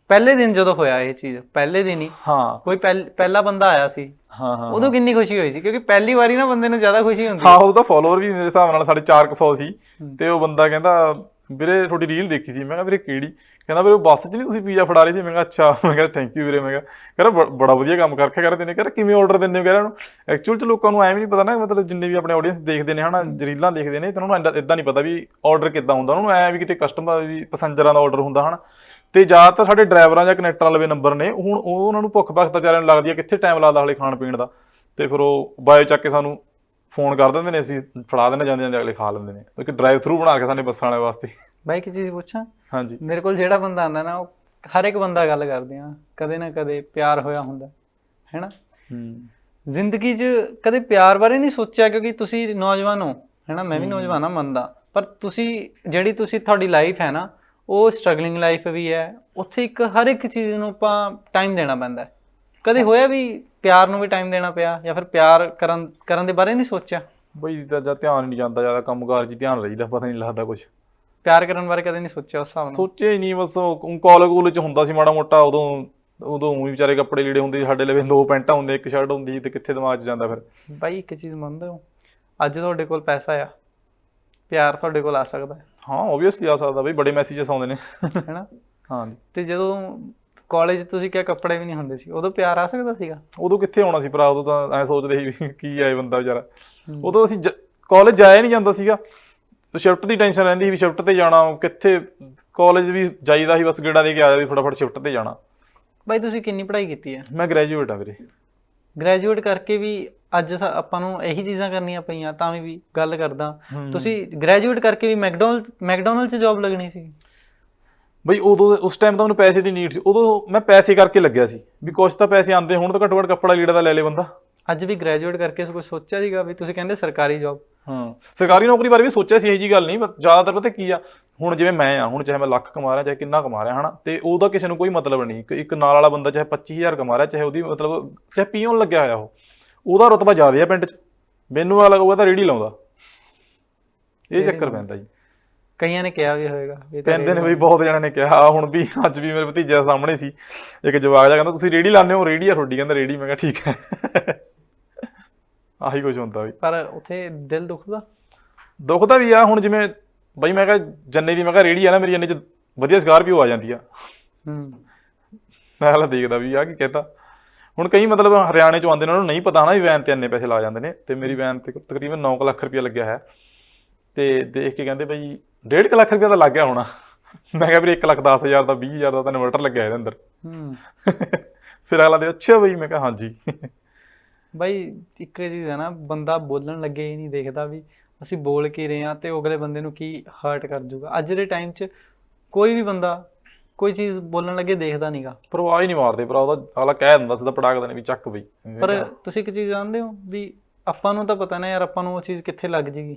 ਪਹਿਲੇ ਦਿਨ ਜਦੋਂ ਹੋਇਆ ਇਹ ਚੀਜ਼ ਪਹਿਲੇ ਦਿਨ ਹੀ। ਹਾਂ। ਕੋਈ ਪਹਿਲ- ਪਹਿਲਾ ਬੰਦਾ ਆਇਆ ਸੀ। ਹਾਂ ਹਾਂ ਉਦੋਂ ਕਿੰਨੀ ਖੁਸ਼ੀ ਹੋਈ ਸੀ ਕਿਉਂਕਿ ਪਹਿਲੀ ਵਾਰੀ ਨਾ ਬੰਦੇ ਨੂੰ ਜ਼ਿਆਦਾ ਖੁਸ਼ੀ ਹੁੰਦੀ। ਹਾਂ ਉਹ ਤਾਂ ਫੋਲੋਅਰ ਵੀ ਮੇਰੇ ਹਿਸਾਬ ਨਾਲ ਸਾਡੇ 400 ਸੀ ਤੇ ਉਹ ਬੰਦਾ ਕਹਿੰਦਾ ਵੀਰੇ ਤੁਹਾਡੀ ਰੀਲ ਦੇਖੀ ਸੀ। ਮੈਂ ਕਿਹਾ ਵੀਰੇ ਕਿਹੜੀ? ਕਹਿੰਦਾ ਵੀਰੇ ਉਹ ਬੱਸ 'ਚ ਨਹੀਂ ਤੁਸੀਂ ਪੀਜ਼ਾ ਫੜਾ ਰਹੇ ਸੀ? ਮੈਂ ਕਿਹਾ ਅੱਛਾ। ਮੈਂ ਕਿਹਾ ਥੈਂਕ ਯੂ ਵੀਰੇ। ਮੈਂ ਕਿਹਾ ਕਹਿੰਦਾ ਬ- ਬੜਾ ਵਧੀਆ ਕੰਮ ਕਰਕੇ ਕਰਦੇ ਨੇ ਕਹਿੰਦਾ ਕਿਵੇਂ ਆਰਡਰ ਦਿੰਦੇ ਹੋ? ਕਹਿੰਦਾ ਨੂੰ ਐਕਚੁਅਲ 'ਚ ਲੋਕਾਂ ਨੂੰ ਐਵੇਂ ਨਹੀਂ ਪਤਾ ਨਾ ਮਤਲਬ ਜਿੰਨੇ ਵੀ ਆਪਣੇ ਆਡੀਅנס ਦੇਖਦੇ ਨੇ ਹਨਾ ਰੀਲਾਂ ਦੇਖਦੇ ਨੇ ਤੇ ਉਹਨਾਂ ਨੂੰ ਇਦਾਂ ਨਹੀਂ ਪਤਾ ਵੀ ਆਰਡਰ ਕਿੱਦਾਂ ਹੁੰਦਾ। ਉਹਨਾਂ ਨੂੰ ਐ ਵੀ ਕਿਤੇ ਕਸਟਮਰ ਵੀ ਪੈਸੰਜਰਾਂ ਦਾ ਆਰਡਰ ਹੁੰਦਾ ਹਨਾ। ਤੇ ਜ਼ਿਆਦਾਤਰ ਸਾਡੇ ਡਰਾਈਵਰਾਂ ਜਾਂ ਕਨੈਕਟਰਾਂ ਲਵੇ ਨੰਬਰ ਨੇ ਹੁਣ ਉਹ ਉਹਨਾਂ ਨੂੰ ਭੁੱਖ ਭਖਤ ਵਿਚਾਰਿਆਂ ਨੂੰ ਲੱਗਦੀ ਹੈ ਕਿੱਥੇ ਟਾਈਮ ਲੱਗਦਾ ਹਲੇ ਖਾਣ ਪੀਣ ਦਾ। ਤੇ ਫਿਰ ਉਹ ਬਾਇਓ ਚੱਕ ਕੇ ਸਾਨੂੰ ਫੋਨ ਕਰ ਦਿੰਦੇ ਨੇ ਅਸੀਂ ਫੜਾ ਦਿੰਦੇ ਜਾਂਦੇ ਜਾਂਦੇ ਅਗਲੇ ਖਾ ਲੈਂਦੇ ਨੇ। ਇੱਕ ਡਰਾਈਵ ਥਰੂ ਬਣਾ ਕੇ ਸਾਡੇ ਬੱਸਾਂ ਵਾਲੇ ਵਾਸਤੇ। ਬਾਈ ਕੀ ਚੀਜ਼ ਪੁੱਛਾਂ? ਹਾਂਜੀ। ਮੇਰੇ ਕੋਲ ਜਿਹੜਾ ਬੰਦਾ ਆਂਦਾ ਨਾ ਉਹ ਹਰ ਇੱਕ ਬੰਦਾ ਗੱਲ ਕਰਦੇ ਆ ਕਦੇ ਨਾ ਕਦੇ ਪਿਆਰ ਹੋਇਆ ਹੁੰਦਾ ਹੈਨਾ? ਹੂੰ। ਜ਼ਿੰਦਗੀ 'ਚ ਕਦੇ ਪਿਆਰ ਬਾਰੇ ਨਹੀਂ ਸੋਚਿਆ ਕਿਉਂਕਿ ਤੁਸੀਂ ਨੌਜਵਾਨ ਹੋ ਹੈਨਾ? ਮੈਂ ਵੀ ਨੌਜਵਾਨ ਹਾਂ ਮੰਨਦਾ। ਪਰ ਤੁਸੀਂ ਜਿਹੜੀ ਤੁਸੀਂ ਤੁਹਾਡੀ ਲਾਈਫ ਹੈ ਨਾ ਉਹ ਸਟਰਗਲਿੰਗ ਲਾਈਫ ਵੀ ਹੈ ਉੱਥੇ ਇੱਕ ਹਰ ਇੱਕ ਚੀਜ਼ ਨੂੰ ਆਪਾਂ ਟਾਈਮ ਦੇਣਾ ਪੈਂਦਾ ਹੈ। ਕਦੇ ਹੋਇਆ ਵੀ ਪਿਆਰ ਨੂੰ ਵੀ ਟਾਈਮ ਦੇਣਾ ਪਿਆ ਜਾਂ ਫਿਰ ਪਿਆਰ ਕਰਨ ਕਰਨ ਦੇ ਬਾਰੇ ਨਹੀਂ ਸੋਚਿਆ? ਬਈ ਤਾਂ ਜਾਂ ਧਿਆਨ ਨਹੀਂ ਜਾਂਦਾ ਜ਼ਿਆਦਾ ਕੰਮਕਾਰ 'ਚ ਧਿਆਨ ਰਹੀਦਾ ਪਤਾ ਨਹੀਂ ਲੱਗਦਾ ਕੁਝ ਪਿਆਰ ਕਰਨ ਬਾਰੇ ਕਦੇ ਨਹੀਂ ਸੋਚਿਆ ਉਸ ਹਿਸਾਬ ਨਾਲ? ਸੋਚਿਆ ਹੀ ਨਹੀਂ ਬਸ ਕਾਲਜ ਕੋਲ 'ਚ ਹੁੰਦਾ ਸੀ ਮਾੜਾ ਮੋਟਾ ਉਦੋਂ ਉਦੋਂ ਵੀ ਵਿਚਾਰੇ ਕੱਪੜੇ ਲੀੜੇ ਹੁੰਦੇ ਸੀ ਸਾਡੇ ਲਵੇ ਦੋ ਪੈਂਟਾਂ ਹੁੰਦੇ ਇੱਕ ਸ਼ਰਟ ਹੁੰਦੀ ਤੇ ਕਿੱਥੇ ਦਿਮਾਗ 'ਚ ਜਾਂਦਾ ਫਿਰ। ਬਾਈ ਇੱਕ ਚੀਜ਼ ਮੰਨਦੇ ਹੋ ਅੱਜ ਤੁਹਾਡੇ ਕੋਲ ਪੈਸਾ ਆ ਪਿਆਰ ਤੁਹਾਡੇ ਕੋਲ ਆ ਸਕਦਾ ਹੈ। ਹਾਂ ਓਬਵੀਅਸਲੀ ਆ ਸਕਦਾ ਬਈ ਬੜੇ ਮੈਸੇजेस ਆਉਂਦੇ ਨੇ। ਹੈਨਾ? ਹਾਂ ਤੇ ਜਦੋਂ ਕਾਲਜ ਤੁਸੀਂ ਕਿਹਾ ਕੱਪੜੇ ਵੀ ਨਹੀਂ ਹੁੰਦੇ ਸੀ ਉਦੋਂ ਪਿਆਰ ਆ ਸਕਦਾ ਸੀਗਾ? ਉਦੋਂ ਕਿੱਥੇ ਆਉਣਾ ਸੀ ਭਰਾ? ਉਦੋਂ ਤਾਂ ਐ ਸੋਚਦੇ ਸੀ ਕੀ ਆਏ ਬੰਦਾ ਵਿਚਾਰਾ। ਉਦੋਂ ਅਸੀਂ ਕਾਲਜ ਜਾਇਆ ਨਹੀਂ ਜਾਂਦਾ ਸੀਗਾ। ਸ਼ਿਫਟ ਦੀ ਟੈਨਸ਼ਨ ਰਹਿੰਦੀ ਸੀ ਵੀ ਸ਼ਿਫਟ ਤੇ ਜਾਣਾ ਕਿੱਥੇ ਕਾਲਜ ਵੀ ਜਾਈਦਾ ਸੀ ਬਸ ਗੇੜਾ ਦੇ ਕੇ ਆ ਜਾ ਵੀ ਫਟਾਫਟ ਸ਼ਿਫਟ ਤੇ ਜਾਣਾ। ਬਾਈ ਤੁਸੀਂ ਕਿੰਨੀ ਪੜ੍ਹਾਈ ਕੀਤੀ ਹੈ? ਮੈਂ ਗ੍ਰੈਜੂਏਟ ਆ ਵੀਰੇ। ਗ੍ਰੈਜੂਏਟ ਕਰਕੇ ਵੀ ਅੱਜ ਸਾ- ਆਪਾਂ ਨੂੰ ਇਹੀ ਚੀਜ਼ਾਂ ਕਰਨੀਆਂ ਪਈਆਂ ਤਾਂ ਵੀ ਵੀ ਗੱਲ ਕਰਦਾ। ਤੁਸੀਂ ਗ੍ਰੈਜੂਏਟ ਕਰਕੇ ਵੀ ਮੈਕਡੋਨਲਡ ਮੈਕਡੋਨਲਡ 'ਚ ਜੌਬ ਲੱਗਣੀ ਸੀ? ਬਈ ਉਦੋਂ ਉਸ ਟਾਈਮ ਤਾਂ ਮੈਨੂੰ ਪੈਸੇ ਦੀ ਨੀਡ ਸੀ। ਉਦੋਂ ਮੈਂ ਪੈਸੇ ਕਰਕੇ ਲੱਗਿਆ ਸੀ ਵੀ ਕੁਛ ਤਾਂ ਪੈਸੇ ਆਉਂਦੇ ਹੁਣ ਤਾਂ ਘੱਟੋ ਘੱਟ ਕੱਪੜਾ ਲੀੜਾ ਤਾਂ ਲੈ ਲੇ ਬੰਦਾ। ਅੱਜ ਵੀ ਗ੍ਰੈਜੂਏਟ ਕਰਕੇ ਕੁਝ ਸੋਚਿਆ ਸੀਗਾ ਵੀ ਤੁਸੀਂ ਕਹਿੰਦੇ ਸਰਕਾਰੀ ਜੌਬ ਹਾਂ। ਸਰਕਾਰੀ ਨੌਕਰੀ ਬਾਰੇ ਵੀ ਸੋਚਿਆ ਸੀ ਇਹ ਜੀ ਗੱਲ ਨਹੀਂ ਪਰ ਜ਼ਿਆਦਾਤਰ ਪਤਾ ਕੀ ਆ ਹੁਣ ਜਿਵੇਂ ਮੈਂ ਆ ਹੁਣ ਚਾਹੇ ਮੈਂ ਲੱਖ ਕਮਾ ਰਿਹਾ ਚਾਹੇ ਕਿੰਨਾ ਕਮਾ ਰਿਹਾ ਹਨਾ ਤੇ ਉਹਦਾ ਕਿਸੇ ਨੂੰ ਕੋਈ ਮਤਲਬ ਨਹੀਂ। ਇੱਕ- ਇੱਕ ਨਾਲ ਵਾਲਾ ਬੰਦਾ ਚਾਹੇ 25000 ਕਮਾ ਰਿਹਾ ਚਾਹੇ ਉਹਦੀ ਮਤਲਬ ਚਾਹੇ ਪੀਓਨ ਲੱਗਿਆ ਹੋਇਆ ਉਹ। ਉਹਦਾ ਰਤਬਾ ਜ਼ਿਆਦਾ ਆ ਪਿੰਡ 'ਚ। ਮੈਨੂੰ ਆ ਲੱਗੂਗਾ ਤਾਂ ਰੇੜੀ ਲਾਉਂਦਾ। ਇਹ ਚੱਕਰ ਪੈਂਦਾ ਜੀ। ਕਈਆਂ ਨੇ ਕਿਹਾ ਵੀ ਵੀ ਤਾਂ ਪੈਂਦੇ ਨੇ ਬਈ ਬਹੁਤ ਜਣਿਆਂ ਨੇ ਕਿਹਾ। ਹੁਣ ਵੀ ਅੱਜ ਵੀ ਮੇਰੇ ਭਤੀਜੇ ਦੇ ਸਾਹਮਣੇ ਸੀ। ਇੱਕ ਜਵਾਕ ਜਾ ਕਹਿੰਦਾ ਤੁਸੀਂ ਰੇੜੀ ਲਾਉਂਦੇ ਹੋ? ਰੇੜੀ ਆ ਤੁਹਾਡੀ। ਕਹਿੰਦਾ ਰੇੜੀ ਮੈਂ ਕਿਹਾ ਠੀਕ ਹੈ। ਆਹੀ ਕੁਝ ਹੁੰਦਾ ਬਈ ਪਰ ਉਥੇ ਦਿਲ ਦੁਖਦਾ? ਦੁੱਖ ਤਾਂ ਵੀ ਆ। ਹੁਣ ਜਿਵੇਂ ਬਈ ਮੈਂ ਕਿਹਾ ਜੰਨੇ ਦੀ ਮੈਂ ਕਿਹਾ ਰੇੜੀ ਆ ਨਾ ਮੇਰੀ ਜੰਨੇ ਚ ਵਧੀਆ ਸਕਾਰਪੀਓ ਆ ਜਾਂਦੀ ਆ। ਹੂੰ। ਮੈਂ ਹਲਾ ਦੇਖਦਾ ਵੀ ਆ ਕੀ ਕਹਤਾ। ਹੁਣ ਕਈ ਮਤਲਬ ਹਰਿਆਣੇ ਚੋਂ ਆਉਂਦੇ ਨੇ ਉਹਨਾਂ ਨੂੰ ਨਹੀਂ ਪਤਾ ਨਾ ਵੀ ਵੈਨ ਤੇ ਇੰਨੇ ਪੈਸੇ ਲਾ ਜਾਂਦੇ ਨੇ ਤੇ ਮੇਰੀ ਵੈਨ ਤੇ ਤਕਰੀਬਨ 9 ਲੱਖ ਰੁਪਇਆ ਲੱਗਿਆ ਹੈ। ਤੇ ਦੇਖ ਕੇ ਕਹਿੰਦੇ ਬਈ 1.5 ਲੱਖ ਰੁਪਇਆ ਤਾਂ ਲੱਗ ਗਿਆ ਹੋਣਾ। ਮੈਂ ਕਿਹਾ ਵੀਰੇ 1 ਲੱਖ 10 ਹਜ਼ਾਰ ਦਾ 20 ਹਜ਼ਾਰ ਦਾ ਤਾਂ ਇਨਵਰਟਰ ਲੱਗਿਆ ਇਹਦੇ ਅੰਦਰ। ਹੂੰ। ਫਿਰ ਅਗਲਾ ਦੇ ਅੱਛਾ ਬਈ ਮੈਂ ਕਿਹਾ ਹਾਂਜੀ। ਬਾਈ ਇੱਕ ਚੀਜ਼ ਹੈ ਨਾ ਬੰਦਾ ਬੋਲਣ ਲੱਗੇ ਹੀ ਨਹੀਂ ਦੇਖਦਾ ਵੀ ਅਸੀਂ ਬੋਲ ਕੀ ਰਹੇ ਹਾਂ ਤੇ ਉਹ ਅਗਲੇ ਬੰਦੇ ਨੂੰ ਕੀ ਹਰਟ ਕਰ ਜੂਗਾ। ਅੱਜ ਦੇ ਟਾਈਮ 'ਚ ਕੋਈ ਵੀ ਬੰਦਾ ਕੋਈ ਚੀਜ਼ ਬੋਲਣ ਲੱਗੇ ਦੇਖਦਾ ਨਹੀਂਗਾ ਪਰਵਾਹ ਹੀ ਨਹੀਂ ਮਾਰਦੇ ਭਰਾ ਉਹਦਾ ਅਗਲਾ ਕਹਿ ਦਿੰਦਾ ਸਿੱਧਾ ਪਟਾਕ ਦੇਣੇ ਵੀ ਚੱਕ ਬਈ। ਪਰ ਤੁਸੀਂ ਇੱਕ ਚੀਜ਼ ਜਾਣਦੇ ਹੋ ਵੀ ਆਪਾਂ ਨੂੰ ਤਾਂ ਪਤਾ ਨਾ ਯਾਰ ਆਪਾਂ ਨੂੰ ਉਹ ਚੀਜ਼ ਕਿੱਥੇ ਲੱਗ ਜੇਗੀ।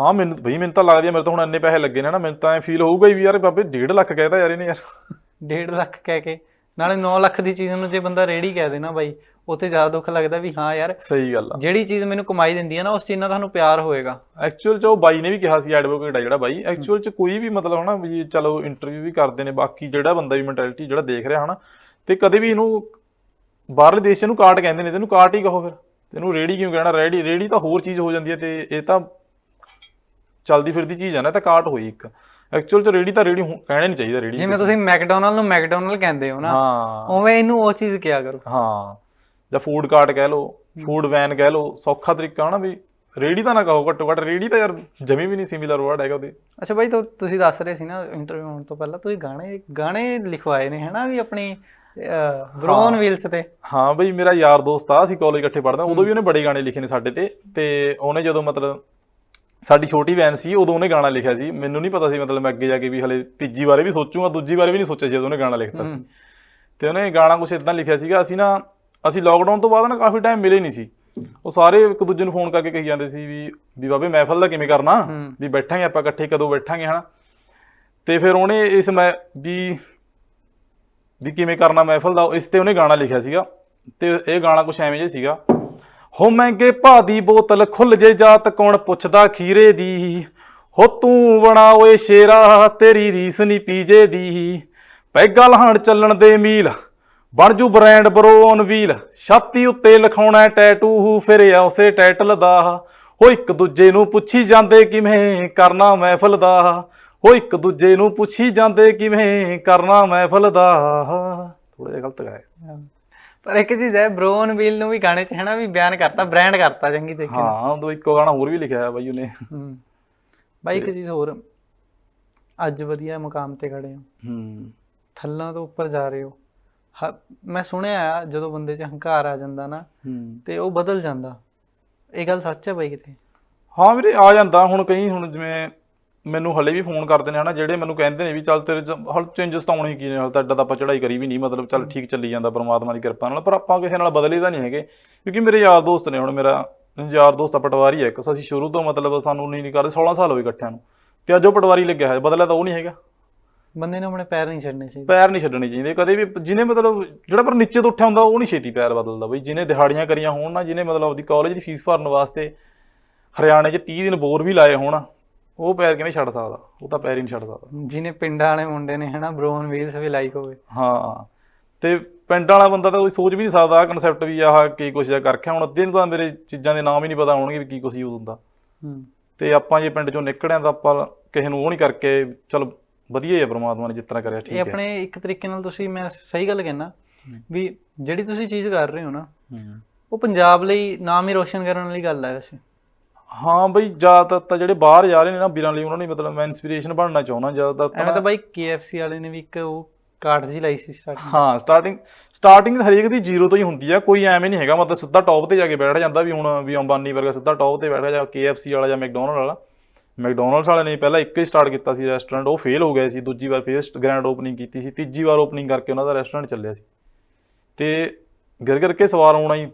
ਹਾਂ ਮੈਨੂੰ ਬਈ ਮੈਨੂੰ ਤਾਂ ਲੱਗਦੀ ਆ ਮੇਰੇ ਤਾਂ ਹੁਣ ਇੰਨੇ ਪੈਸੇ ਲੱਗੇ ਨੇ ਨਾ ਮੈਨੂੰ ਤਾਂ ਐ ਫੀਲ ਹੋਊਗਾ ਹੀ ਵੀ ਯਾਰ ਬਾਬੇ 1.5 ਲੱਖ ਕਹਿਤਾ ਯਾਰ ਇਹਨੇ ਯਾਰ। 1.5 ਲੱਖ ਕਹਿ ਕੇ। ਨਾਲੇ 9 ਲੱਖ ਦੀ ਚੀਜ਼ ਨੂੰ ਜੇ ਬੰਦਾ ਰੇੜੀ ਕਹਿ ਦੇ ਨਾ ਬਾਈ ਉੱਥੇ ਜ਼ਿਆਦਾ ਦੁੱਖ ਲੱਗਦਾ ਵੀ ਹਾਂ ਯਾਰ ਸਹੀ ਗੱਲ ਆ। ਜਿਹੜੀ ਚੀਜ਼ ਮੈਨੂੰ ਕਮਾਈ ਦਿੰਦੀ ਹੈ ਨਾ ਉਸ ਚੀਜ਼ ਨਾਲ ਤੁਹਾਨੂੰ ਪਿਆਰ ਹੋਏਗਾ। ਐਕਚੁਅਲ ਚ ਉਹ ਬਾਈ ਨੇ ਵੀ ਕਿਹਾ ਸੀ ਐਡਵੋਕੇਟ ਆ ਜਿਹੜਾ ਬਾਈ। ਐਕਚੁਅਲ ਚ ਕੋਈ ਵੀ ਮਤਲਬ ਹਨਾ ਵੀ ਚਲੋ ਇੰਟਰਵਿਊ ਵੀ ਕਰਦੇ ਨੇ ਬਾਕੀ ਜਿਹੜਾ ਬੰਦਾ ਵੀ ਮੈਂਟੈਲਿਟੀ ਜਿਹੜਾ ਦੇਖ ਰਿਹਾ ਹਨਾ ਤੇ ਕਦੇ ਵੀ ਇਹਨੂੰ ਬਾਹਰਲੇ ਦੇਸ਼ ਇਹਨੂੰ ਕਾਟ ਕਹਿੰਦੇ ਨੇ ਤੈਨੂੰ ਕਾਟ ਹੀ ਕਹੋ ਫਿਰ। ਤੈਨੂੰ ਰੇੜੀ ਕਿਉਂ ਕਹਿਣਾ? ਰੇੜੀ ਰੇੜੀ ਤਾਂ ਹੋਰ ਚੀਜ਼ ਹੋ ਜਾਂਦੀ ਹੈ ਤੇ ਇਹ ਤਾਂ ਚਲਦੀ ਫਿਰਦੀ ਚੀਜ਼ ਆ ਨਾ ਤਾਂ ਕਾਟ ਹੋਈ ਇੱਕ। ਐਕਚੁਅਲ ਚ ਰੇੜੀ ਤਾਂ ਰੇੜੀ ਕਹਿਣਾ ਨਹੀਂ ਚਾਹੀਦਾ ਰੇੜੀ ਜਿਵੇਂ ਤੁਸੀਂ ਮੈਕਡੋਨਲਡ ਨੂੰ ਮੈਕਡੋਨਲਡ ਕਹਿੰਦੇ ਹੋ ਨਾ ਹਾਂ। ਉਵੇਂ ਇਹਨੂੰ ਉਹ ਚੀਜ਼ ਕਿਹਾ ਕਰੋ। ਹਾਂ। ਜਾਂ ਫੂਡ ਕਾਰਟ ਕਹਿ ਲਓ ਫੂਡ ਵੈਨ ਕਹਿ ਲਓ ਸੌਖਾ ਤਰੀਕਾ ਹਨਾ ਵੀ ਰੇੜੀ ਤਾਂ ਨਾ ਕਹੋ ਘੱਟੋ ਘੱਟ ਰੇੜੀ ਤਾਂ ਯਾਰ ਜਮੀ ਵੀ ਨਹੀਂ ਸਿਮਿਲਰ ਵਰਡ ਹੈਗਾ ਉਹਦੇ। ਅੱਛਾ ਬਾਈ ਤੁ- ਤੁਸੀਂ ਦੱਸ ਰਹੇ ਸੀ ਨਾ ਇੰਟਰਵਿਊ ਹੋਣ ਤੋਂ ਪਹਿਲਾਂ ਤੁਸੀਂ ਗਾਣੇ ਗਾਣੇ ਲਿਖਵਾਏ ਨੇ ਹਨਾ ਵੀ ਆਪਣੀ ਬ੍ਰੌਨ ਵੀਲਸ ਤੇ? ਹਾਂ ਬਈ ਮੇਰਾ ਯਾਰ ਦੋਸਤ ਆ ਅਸੀਂ ਕਾਲਜ ਇਕੱਠੇ ਪੜ੍ਹਦੇ ਉਦੋਂ ਵੀ ਉਹਨੇ ਬੜੇ ਗਾਣੇ ਲਿਖੇ ਨੇ ਸਾਡੇ ਤੇ ਤੇ ਉਹਨੇ ਜਦੋਂ ਮਤਲਬ ਸਾਡੀ ਛੋਟੀ ਵੈਨ ਸੀ ਉਦੋਂ ਉਹਨੇ ਗਾਣਾ ਲਿਖਿਆ ਸੀ। ਮੈਨੂੰ ਨਹੀਂ ਪਤਾ ਸੀ ਮਤਲਬ ਮੈਂ ਅੱਗੇ ਜਾ ਕੇ ਵੀ ਹਲੇ ਤੀਜੀ ਵਾਰੇ ਵੀ ਸੋਚੂਗਾ ਦੂਜੀ ਵਾਰੇ ਵੀ ਨਹੀਂ ਸੋਚਿਆ ਸੀ ਜਦੋਂ ਉਹਨੇ ਗਾਣਾ ਲਿਖਤਾ ਸੀ। ਤੇ ਉਹਨੇ ਗਾਣਾ ਕੁਛ ਇਦਾਂ ਲਿਖਿਆ ਸੀਗਾ ਅਸੀਂ ਨਾ ਅਸੀਂ ਲੋਕਡਾਊਨ ਤੋਂ ਬਾਅਦ ਨਾ ਕਾਫੀ ਟਾਈਮ ਮਿਲੇ ਨਹੀਂ ਸੀ। ਉਹ ਸਾਰੇ ਇੱਕ ਦੂਜੇ ਨੂੰ ਫੋਨ ਕਰਕੇ ਕਹੀ ਜਾਂਦੇ ਸੀ ਵੀ ਵੀ ਬਾਬੇ ਮਹਿਫਲ ਦਾ ਕਿਵੇਂ ਕਰਨਾ? ਵੀ ਬੈਠਾਂਗੇ ਆਪਾਂ ਇਕੱਠੇ ਕਦੋਂ ਬੈਠਾਂਗੇ ਹਨਾ? ਤੇ ਫਿਰ ਉਹਨੇ ਇਸ ਮੈਂ ਵੀ ਵੀ ਕਿਵੇਂ ਕਰਨਾ ਮਹਿਫਲ ਦਾ ਇਸ ਤੇ ਉਹਨੇ ਗਾਣਾ ਲਿਖਿਆ ਸੀਗਾ। ਤੇ ਇਹ ਗਾਣਾ ਕੁਛ ਐਵੇਂ ਜਿਹਾ ਸੀਗਾ। ਹੋ ਮਹਿੰਗੇ ਭਾ ਦੀ ਬੋਤਲ ਖੁੱਲ ਜੇ ਜਾਤ ਕੌਣ ਪੁੱਛਦਾ ਖੀਰੇ ਦੀ? ਹੋ ਤੂੰ ਬਣਾ ਓਏ ਸ਼ੇਰਾ ਤੇਰੀ ਰੀਸ ਨਹੀਂ ਪੀਜੇ ਦੀ। ਪੈਗਾ ਲਹਾਣ ਚੱਲਣ ਦੇ ਮੀਲ ਬਣ ਜੂ ਬ੍ਰਾਂਡ ਬਰੋ ਔਨ ਵੀਲ। ਛਾਤੀ ਉੱਤੇ ਲਿਖਾਉਣਾ ਟੈਟੂ ਫਿਰ ਆ ਉਸੇ ਟਾਈਟਲ ਦਾ। ਹੋ ਇੱਕ ਦੂਜੇ ਨੂੰ ਪੁੱਛੀ ਜਾਂਦੇ ਕਿਵੇਂ ਕਰਨਾ ਮਹਿਫਲ ਦਾ। ਉਹ ਇੱਕ ਦੂਜੇ ਨੂੰ ਪੁੱਛੀ ਜਾਂਦੇ ਕਿਵੇਂ ਕਰਨਾ ਮਹਿਫਲ ਦਾ। ਥੋੜਾ ਜਿਹਾ ਗਲਤ ਗਾਇਆ। ਪਰ ਇੱਕ ਚੀਜ਼ ਹੈ ਬ੍ਰੋਨ ਵੀਲ ਨੂੰ ਵੀ ਗਾਣੇ 'ਚ ਹੈ ਨਾ ਵੀ ਬਿਆਨ ਕਰਤਾ ਬ੍ਰਾਂਡ ਕਰਤਾ ਚੰਗੀ ਤਰੀਕੇ ਨਾਲ। ਹਾਂ ਉਹ ਇੱਕੋ ਗਾਣਾ ਹੋਰ ਵੀ ਲਿਖਿਆ ਹੈ ਬਾਈ ਉਹਨੇ। ਹੂੰ। ਬਾਈ ਇੱਕ ਚੀਜ਼ ਹੋਰ ਅੱਜ ਵਧੀਆ ਮੁਕਾਮ ਤੇ ਖੜੇ ਹੋ। ਹੂੰ। ਥੱਲਾਂ ਤੋਂ ਉੱਪਰ ਜਾ ਰਹੇ ਹੋ ਹ- ਮੈਂ ਸੁਣਿਆ ਜਦੋਂ ਬੰਦੇ 'ਚ ਹੰਕਾਰ ਆ ਜਾਂਦਾ ਨਾ ਤੇ ਉਹ ਬਦਲ ਜਾਂਦਾ। ਇਹ ਗੱਲ ਸੱਚ ਹੈ ਬਾਈ ਕਿਤੇ? ਹਾਂ ਵੀਰੇ ਆ ਜਾਂਦਾ। ਹੁਣ ਕਈ ਹੁਣ ਜਿਵੇਂ ਮੈਨੂੰ ਹਲੇ ਵੀ ਫੋਨ ਕਰਦੇ ਨੇ ਹਨਾ ਜਿਹੜੇ ਮੈਨੂੰ ਕਹਿੰਦੇ ਨੇ ਵੀ ਚੱਲ ਤੇਰੇ ਹਲ ਚੇਂਜਸ ਤਾਂ ਆਉਣੇ ਕੀ ਨੇ ਹਲ ਤਾਂ ਐਡਾ ਤਾਂ ਆਪਾਂ ਚੜਾਈ ਕਰੀ ਵੀ ਨਹੀਂ ਮਤਲਬ ਚੱਲ ਠੀਕ ਚੱਲੀ ਜਾਂਦਾ ਪਰਮਾਤਮਾ ਦੀ ਕਿਰਪਾ ਨਾਲ ਪਰ ਆਪਾਂ ਕਿਸੇ ਨਾਲ ਬਦਲੇ ਤਾਂ ਨਹੀਂ ਹੈਗੇ ਕਿਉਂਕਿ ਮੇਰੇ ਯਾਰ ਦੋਸਤ ਨੇ ਹੁਣ ਮੇਰਾ ਯਾਰ ਦੋਸਤ ਆ ਪਟਵਾਰੀ ਹੈ ਇੱਕ ਅਸੀਂ ਸ਼ੁਰੂ ਤੋਂ ਮਤਲਬ ਸਾਨੂੰ ਨਹੀਂ ਨਹੀਂ ਕਰਦੇ 16 ਸਾਲ ਹੋਏ ਇਕੱਠਿਆਂ ਨੂੰ ਤੇ ਅੱਜ ਉਹ ਪਟਵਾਰੀ ਲੱਗਿਆ ਹੈ ਬਦਲਾ ਤਾਂ ਉਹ ਨਹੀਂ ਹੈਗਾ। ਬੰਦੇ ਨੂੰ ਆਪਣੇ ਪੈਰ ਨਹੀਂ ਛੱਡਣੇ ਚਾਹੀਦੇ। ਪੈਰ ਨਹੀਂ ਛੱਡਣੇ ਚਾਹੀਦੇ। ਕਦੇ ਵੀ ਜਿਹਨੇ ਮਤਲਬ ਜਿਹੜਾ ਪਰ ਨੀਚੇ ਤੋਂ ਉੱਠਿਆ ਹੁੰਦਾ ਉਹ ਨਹੀਂ ਛੇਤੀ ਪੈਰ ਬਦਲਦਾ ਬਈ। ਜਿਹਨੇ ਦਿਹਾੜੀਆਂ ਕਰੀਆਂ ਹੋਣ ਨਾ ਜਿਹਨੇ ਮਤਲਬ ਆਪਦੀ ਕਾਲਜ ਦੀ ਫੀਸ ਭਰਨ ਵਾਸਤੇ ਹਰਿਆਣੇ 'ਚ 30 ਦਿਨ ਬੋਰ ਵੀ ਲਾਏ ਹੋਣ ਉਹ ਪੈਰ ਕਿਵੇਂ ਛੱਡ ਸਕਦਾ? ਉਹ ਤਾਂ ਪੈਰ ਹੀ ਨਹੀਂ ਛੱਡ ਸਕਦਾ। ਜਿਹਨੇ ਪਿੰਡਾਂ ਵਾਲੇ ਮੁੰਡੇ ਨੇ ਹਨਾ ਬ੍ਰੋਨ ਵੀਲਸ ਵੀ ਲਾਈਕ ਹੋਵੇ। ਹਾਂ। ਤੇ ਪਿੰਡ ਵਾਲਾ ਬੰਦਾ ਤਾਂ ਕੋਈ ਸੋਚ ਵੀ ਨਹੀਂ ਸਕਦਾ ਕਨਸੈਪਟ ਵੀ ਆਹ ਕੀ ਕੁਛ ਜਿਹਾ ਕਰਕੇ ਹੁਣ ਅੱਧੇ ਨੂੰ ਤਾਂ ਮੇਰੇ ਚੀਜ਼ਾਂ ਦੇ ਨਾਮ ਹੀ ਨਹੀਂ ਪਤਾ ਹੋਣਗੇ ਵੀ ਕੀ ਕੁਛ ਯੂਜ਼ ਹੁੰਦਾ। ਹੂੰ। ਤੇ ਆਪਾਂ ਜੇ ਪਿੰਡ ਚੋਂ ਨਿਕਲਿਆ ਤਾਂ ਆਪਾਂ ਕਿਸੇ ਨੂੰ ਉਹ ਨਹੀਂ ਕਰਕੇ ਚਲ ਵਧੀਆ ਹੀ ਆ ਪ੍ਰਮਾਤਮਾ ਨੇ ਜਿਸ ਤਰ੍ਹਾਂ ਕਰਿਆ ਠੀਕ ਇਹ ਹੈ। ਆਪਣੇ ਇੱਕ ਤਰੀਕੇ ਨਾਲ ਤੁਸੀਂ ਮੈਂ ਸਹੀ ਗੱਲ ਕਹਿਣਾ ਵੀ ਜਿਹੜੀ ਤੁਸੀਂ ਚੀਜ਼ ਕਰ ਰਹੇ ਹੋ ਨਾ ਹੂੰ। ਉਹ ਪੰਜਾਬ ਲਈ ਨਾਮ ਹੀ ਰੋਸ਼ਨ ਕਰਨ ਵਾਲੀ ਗੱਲ ਹੈ ਵੈਸੇ। ਹਾਂ ਬਈ ਜ਼ਿਆਦਾਤਰ ਤਾਂ ਜਿਹੜੇ ਬਾਹਰ ਜਾ ਰਹੇ ਨੇ ਨਾ ਵੀਰਾਂ ਲਈ ਉਹਨਾਂ ਨੇ ਮਤਲਬ ਮੈਂ ਇਨਸਪੀਰੇਸ਼ਨ ਬਣਨਾ ਚਾਹੁੰਦਾ ਜ਼ਿਆਦਾਤਰ ਤਾਂ ਐਵੇਂ ਤਾਂ ਬਾਈ KFC ਵਾਲੇ ਨੇ ਵੀ ਇੱਕ ਉਹ ਕਾਰਡ ਜੀ ਲਾਈ ਸੀ ਸਟਾਰਟਿੰਗ ਹਾਂ ਸਟਾਰਟਿੰਗ ਸਟਾਰਟਿੰਗ ਹਰੇਕ ਦੀ ਜ਼ੀਰੋ ਤੋਂ ਹੀ ਹੁੰਦੀ ਆ ਕੋਈ ਐਵੇਂ ਨਹੀਂ ਹੈਗਾ ਮਤਲਬ ਸਿੱਧਾ ਟੌਪ ਤੇ ਜਾ ਕੇ ਬੈਠ ਜਾਂਦਾ ਵੀ ਹੁਣ ਵੀ ਅੰਬਾਨੀ ਵਰਗਾ ਸਿੱਧਾ ਟੌਪ ਤੇ ਬੈਠ ਗਿਆ ਜਾਂ KFC ਵਾਲਾ ਜਾਂ ਮੈਕਡੋਨਲਡ ਵਾਲਾ। ਮੈਕਡੋਨਲਡਸ ਵਾਲੇ ਨੇ ਪਹਿਲਾਂ ਇੱਕ ਹੀ ਸਟਾਰਟ ਕੀਤਾ ਸੀ ਰੈਸਟੋਰੈਂਟ ਉਹ ਫੇਲ ਹੋ ਗਿਆ ਸੀ। ਦੂਜੀ ਵਾਰ ਫੇਰ ਗ੍ਰੈਂਡ ਓਪਨਿੰਗ ਕੀਤੀ ਸੀ। ਤੀਜੀ ਵਾਰ ਓਪਨਿੰਗ ਕਰਕੇ ਉਹਨਾਂ ਦਾ ਰੈਸਟੋਰੈਂਟ ਚੱਲਿਆ ਸੀ। ਤੇ ਗਿਰ ਗਿਰ ਕੇ ਸਵਾਰ ਆਉਣਾ ਹੀ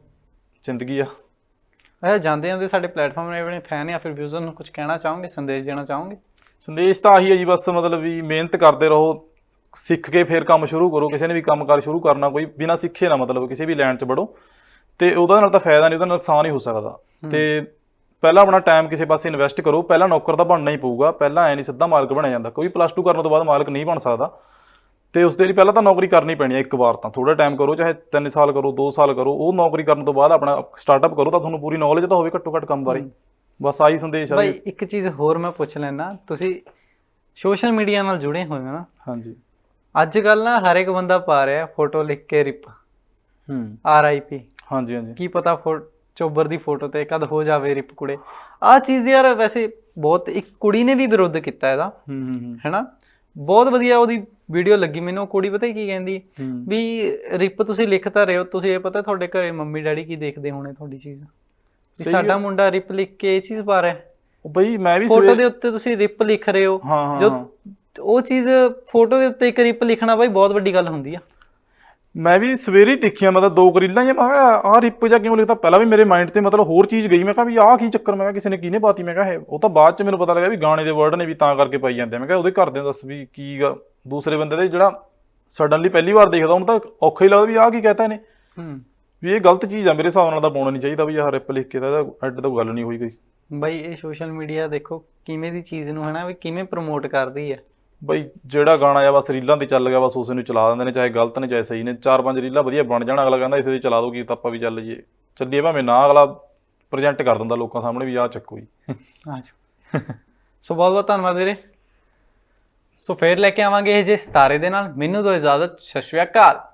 ਜ਼ਿੰਦਗੀ ਆ। ਅੱਛਾ ਜਾਂਦੇ ਜਾਂਦੇ ਸਾਡੇ ਪਲੇਟਫਾਰਮ ਨੇ ਆਪਣੇ ਫੈਨ ਜਾਂ ਫਿਰ ਵਿਊਜ਼ਰ ਨੂੰ ਕੁਝ ਕਹਿਣਾ ਚਾਹੋਗੇ? ਸੰਦੇਸ਼ ਦੇਣਾ ਚਾਹੋਗੇ? ਸੰਦੇਸ਼ ਤਾਂ ਆਹੀ ਹੈ ਜੀ ਬਸ ਮਤਲਬ ਵੀ ਮਿਹਨਤ ਕਰਦੇ ਰਹੋ। ਸਿੱਖ ਕੇ ਫਿਰ ਕੰਮ ਸ਼ੁਰੂ ਕਰੋ। ਕਿਸੇ ਨੇ ਵੀ ਕੰਮ ਕਾਰ ਸ਼ੁਰੂ ਕਰਨਾ ਕੋਈ ਬਿਨਾਂ ਸਿੱਖੇ ਨਾ ਮਤਲਬ ਕਿਸੇ ਵੀ ਲਾਈਨ 'ਚ ਵੜੋ। ਤੇ ਉਹਦਾ ਨਾਲ ਤਾਂ ਫਾਇਦਾ ਨਹੀਂ ਉਹਦਾ ਨੁਕਸਾਨ ਹੀ ਹੋ ਸਕਦਾ। ਤੇ ਪਹਿਲਾਂ ਆਪਣਾ ਟਾਈਮ ਕਿਸੇ ਪਾਸੇ ਇਨਵੈਸਟ ਕਰੋ ਪਹਿਲਾਂ ਨੌਕਰ ਤਾਂ ਬਣਨਾ ਹੀ ਪਊਗਾ ਪਹਿਲਾਂ ਐ ਨਹੀਂ ਸਿੱਧਾ ਮਾਲਕ ਬਣਿਆ ਜਾਂਦਾ ਕੋਈ ਪਲੱਸ 2 ਕਰਨ ਤੋਂ ਬਾਅਦ ਮਾਲਕ ਨਹੀਂ ਬਣ ਸਕਦਾ। ਤੇ ਉਸ ਦੇ ਲਈ ਪਹਿਲਾਂ ਤਾਂ ਨੌਕਰੀ ਕਰਨੀ ਪੈਣੀ ਹੈ ਇੱਕ ਵਾਰ ਤਾਂ ਥੋੜਾ ਟਾਈਮ ਕਰੋ ਚਾਹੇ 3 ਸਾਲ ਕਰੋ 2 ਸਾਲ ਕਰੋ ਉਹ ਨੌਕਰੀ ਕਰਨ ਤੋਂ ਬਾਅਦ ਆਪਣਾ ਸਟਾਰਟਅਪ ਕਰੋ ਤਾਂ ਤੁਹਾਨੂੰ ਪੂਰੀ ਨੌਲੇਜ ਤਾਂ ਹੋਵੇ ਘੱਟੋ ਘੱਟ ਕੰਮ ਬਾਰੇ। ਬਸ ਆਹੀ ਸੰਦੇਸ਼ ਆ ਬਾਈ ਇੱਕ ਚੀਜ਼ ਹੋਰ ਮੈਂ ਪੁੱਛ ਲੈਣਾ ਤੁਸੀਂ ਸੋਸ਼ਲ ਮੀਡੀਆ ਨਾਲ ਜੁੜੇ ਹੋਏ ਹੋ ਨਾ? ਹਾਂਜੀ। ਅੱਜ ਕੱਲ ਨਾ ਹਰ ਇੱਕ ਬੰਦਾ ਪਾ ਰਿਹਾ ਫੋਟੋ ਲਿਖ ਕੇ ਰਿਪ ਹੂੰ। ਆਰ ਆਈ ਪੀ ਹਾਂਜੀ ਹਾਂਜੀ। ਕੀ ਪਤਾ ਚੋਬਰ ਦੀ ਫੋਟੋ ਤੇ ਕਦ ਹੋ ਜਾਵੇ ਰਿਪ ਕੁੜੇ। ਆ ਚੀਜ਼ ਯਾਰ ਵੈਸੇ ਬਹੁਤ ਇੱਕ ਕੁੜੀ ਨੇ ਵੀ ਵਿਰੋਧ ਕੀਤਾ ਇਹਦਾ। ਹੈਨਾ? ਬਹੁਤ ਵਧੀਆ ਉਹਦੀ ਵੀਡੀਓ ਲੱਗੀ ਮੈਨੂੰ। ਉਹ ਕੁੜੀ ਪਤਾ ਕੀ ਕਹਿੰਦੀ? ਵੀ ਰਿਪ ਤੁਸੀਂ ਲਿਖ ਤਾਂ ਰਹੇ ਹੋ ਤੁਸੀਂ ਇਹ ਪਤਾ ਤੁਹਾਡੇ ਘਰੇ ਮੰਮੀ ਡੈਡੀ ਕੀ ਦੇਖਦੇ ਹੋਣੇ ਤੁਹਾਡੀ ਚੀਜ਼? ਵੀ ਸਾਡਾ ਮੁੰਡਾ ਰਿਪ ਲਿਖ ਕੇ ਇਹ ਚੀਜ਼ ਪਾ ਰਿਹਾ ਉਹ ਬਈ ਮੈਂ ਵੀ ਫੋਟੋ ਦੇ ਉੱਤੇ ਤੁਸੀਂ ਰਿਪ ਲਿਖ ਰਹੇ ਹੋ। ਜੋ। ਉਹ ਚੀਜ਼ ਫੋਟੋ ਦੇ ਉੱਤੇ ਇੱਕ ਰਿਪ ਲਿਖਣਾ ਬਾਈ ਬਹੁਤ ਵੱਡੀ ਗੱਲ ਹੁੰਦੀ ਆ। ਮੈਂ ਵੀ ਸਵੇਰੇ ਹੀ ਦੇਖਿਆ ਮਤਲਬ ਦੋ ਕਰੀਲਾਂ ਜੇ ਮੈਂ ਕਿਹਾ ਆਹ ਰਿਪ ਜਾਂ ਕਿਉਂ ਲਿਖਦਾ ਪਹਿਲਾਂ ਵੀ ਮੇਰੇ ਮਾਈਂਡ ਤੇ ਮਤਲਬ ਹੋਰ ਚੀਜ਼ ਗਈ ਮੈਂ ਕਿਹਾ ਵੀ ਆਹ ਕੀ ਚੱਕਰ? ਮੈਂ ਕਿਹਾ ਕਿਸੇ ਨੇ ਕਿਹਨੇ ਪਾਤੀ ਮੈਂ ਕਿਹਾ ਇਹ ਉਹ ਤਾਂ ਬਾਅਦ ਚ ਮੈਨੂੰ ਪਤਾ ਲੱਗਾ ਵੀ ਗਾਣੇ ਦੇ ਵਰਡ ਨੇ ਵੀ ਤਾਂ ਕਰਕੇ ਪਾਈ ਜਾਂਦੇ ਆ। ਮੈਂ ਕਿਹਾ ਉਹਦੇ ਘਰਦਿਆਂ ਦੱਸ ਵੀ ਕੀ ਗ- ਦੂਸਰੇ ਬੰਦੇ ਦੇ ਜਿਹੜਾ ਸਡਨਲੀ ਪਹਿਲੀ ਵਾਰ ਦੇਖਦਾ ਉਹਨੂੰ ਤਾਂ ਔਖਾ ਹੀ ਲੱਗਦਾ ਵੀ ਆਹ ਕੀ ਕਹਤਾ ਇਹਨੇ। ਹੂੰ। ਵੀ ਇਹ ਗਲਤ ਚੀਜ਼ ਆ ਮੇਰੇ ਹਿਸਾਬ ਨਾਲ ਤਾਂ ਪਾਉਣਾ ਨਹੀਂ ਚਾਹੀਦਾ ਵੀ ਆਹ ਰਿਪ ਲਿਖ ਕੇ ਤਾਂ ਇਹਦਾ ਐਡ ਤਾਂ ਗੱਲ ਨਹੀਂ ਹੋਈ ਗਈ ਬਾਈ ਇਹ ਸੋਸ਼ਲ ਮੀਡੀਆ ਦੇਖੋ ਕਿਵੇਂ ਦੀ ਚੀਜ਼ ਨੂੰ ਹਨਾ ਵੀ ਕਿਵੇਂ ਪ੍ਰਮੋਟ ਕਰਦੀ ਹੈ ਬਈ ਜਿਹੜਾ ਗਾਣਾ ਆ ਬਸ ਰੀਲਾਂ ਤੇ ਚੱਲ ਗਿਆ, ਬਸ ਉਸੇ ਨੂੰ ਚਲਾ ਦਿੰਦੇ ਨੇ, ਚਾਹੇ ਗਲਤ ਨੇ, ਚਾਹੇ ਸਹੀ ਨੇ। ਚਾਰ ਪੰਜ ਰੀਲਾਂ ਵਧੀਆ ਬਣ ਜਾਣ, ਅਗਲਾ ਕਹਿੰਦਾ ਇਸੇ ਤੇ ਚਲਾ ਦੋ ਕੀ ਤਾਂ ਆਪਾਂ ਵੀ ਚੱਲ ਜੀਏ ਚੱਲੀਏ ਭਾਵੇਂ ਨਾ, ਅਗਲਾ ਪ੍ਰੈਜ਼ੈਂਟ ਕਰ ਦਿੰਦਾ ਲੋਕਾਂ ਸਾਹਮਣੇ ਵੀ ਆਹ ਚੱਕੋ ਜੀ। ਆਜੋ। ਸੋ ਬਹੁਤ ਬਹੁਤ ਧੰਨਵਾਦ ਵੀਰੇ। ਸੋ ਫੇਰ ਲੈ ਕੇ ਆਵਾਂਗੇ ਇਹ ਜੇ ਸਿਤਾਰੇ ਦੇ ਨਾਲ। ਮੈਨੂੰ ਦੋ ਇਜਾਜ਼ਤ, ਸਤਿ ਸ਼੍ਰੀ ਅਕਾਲ।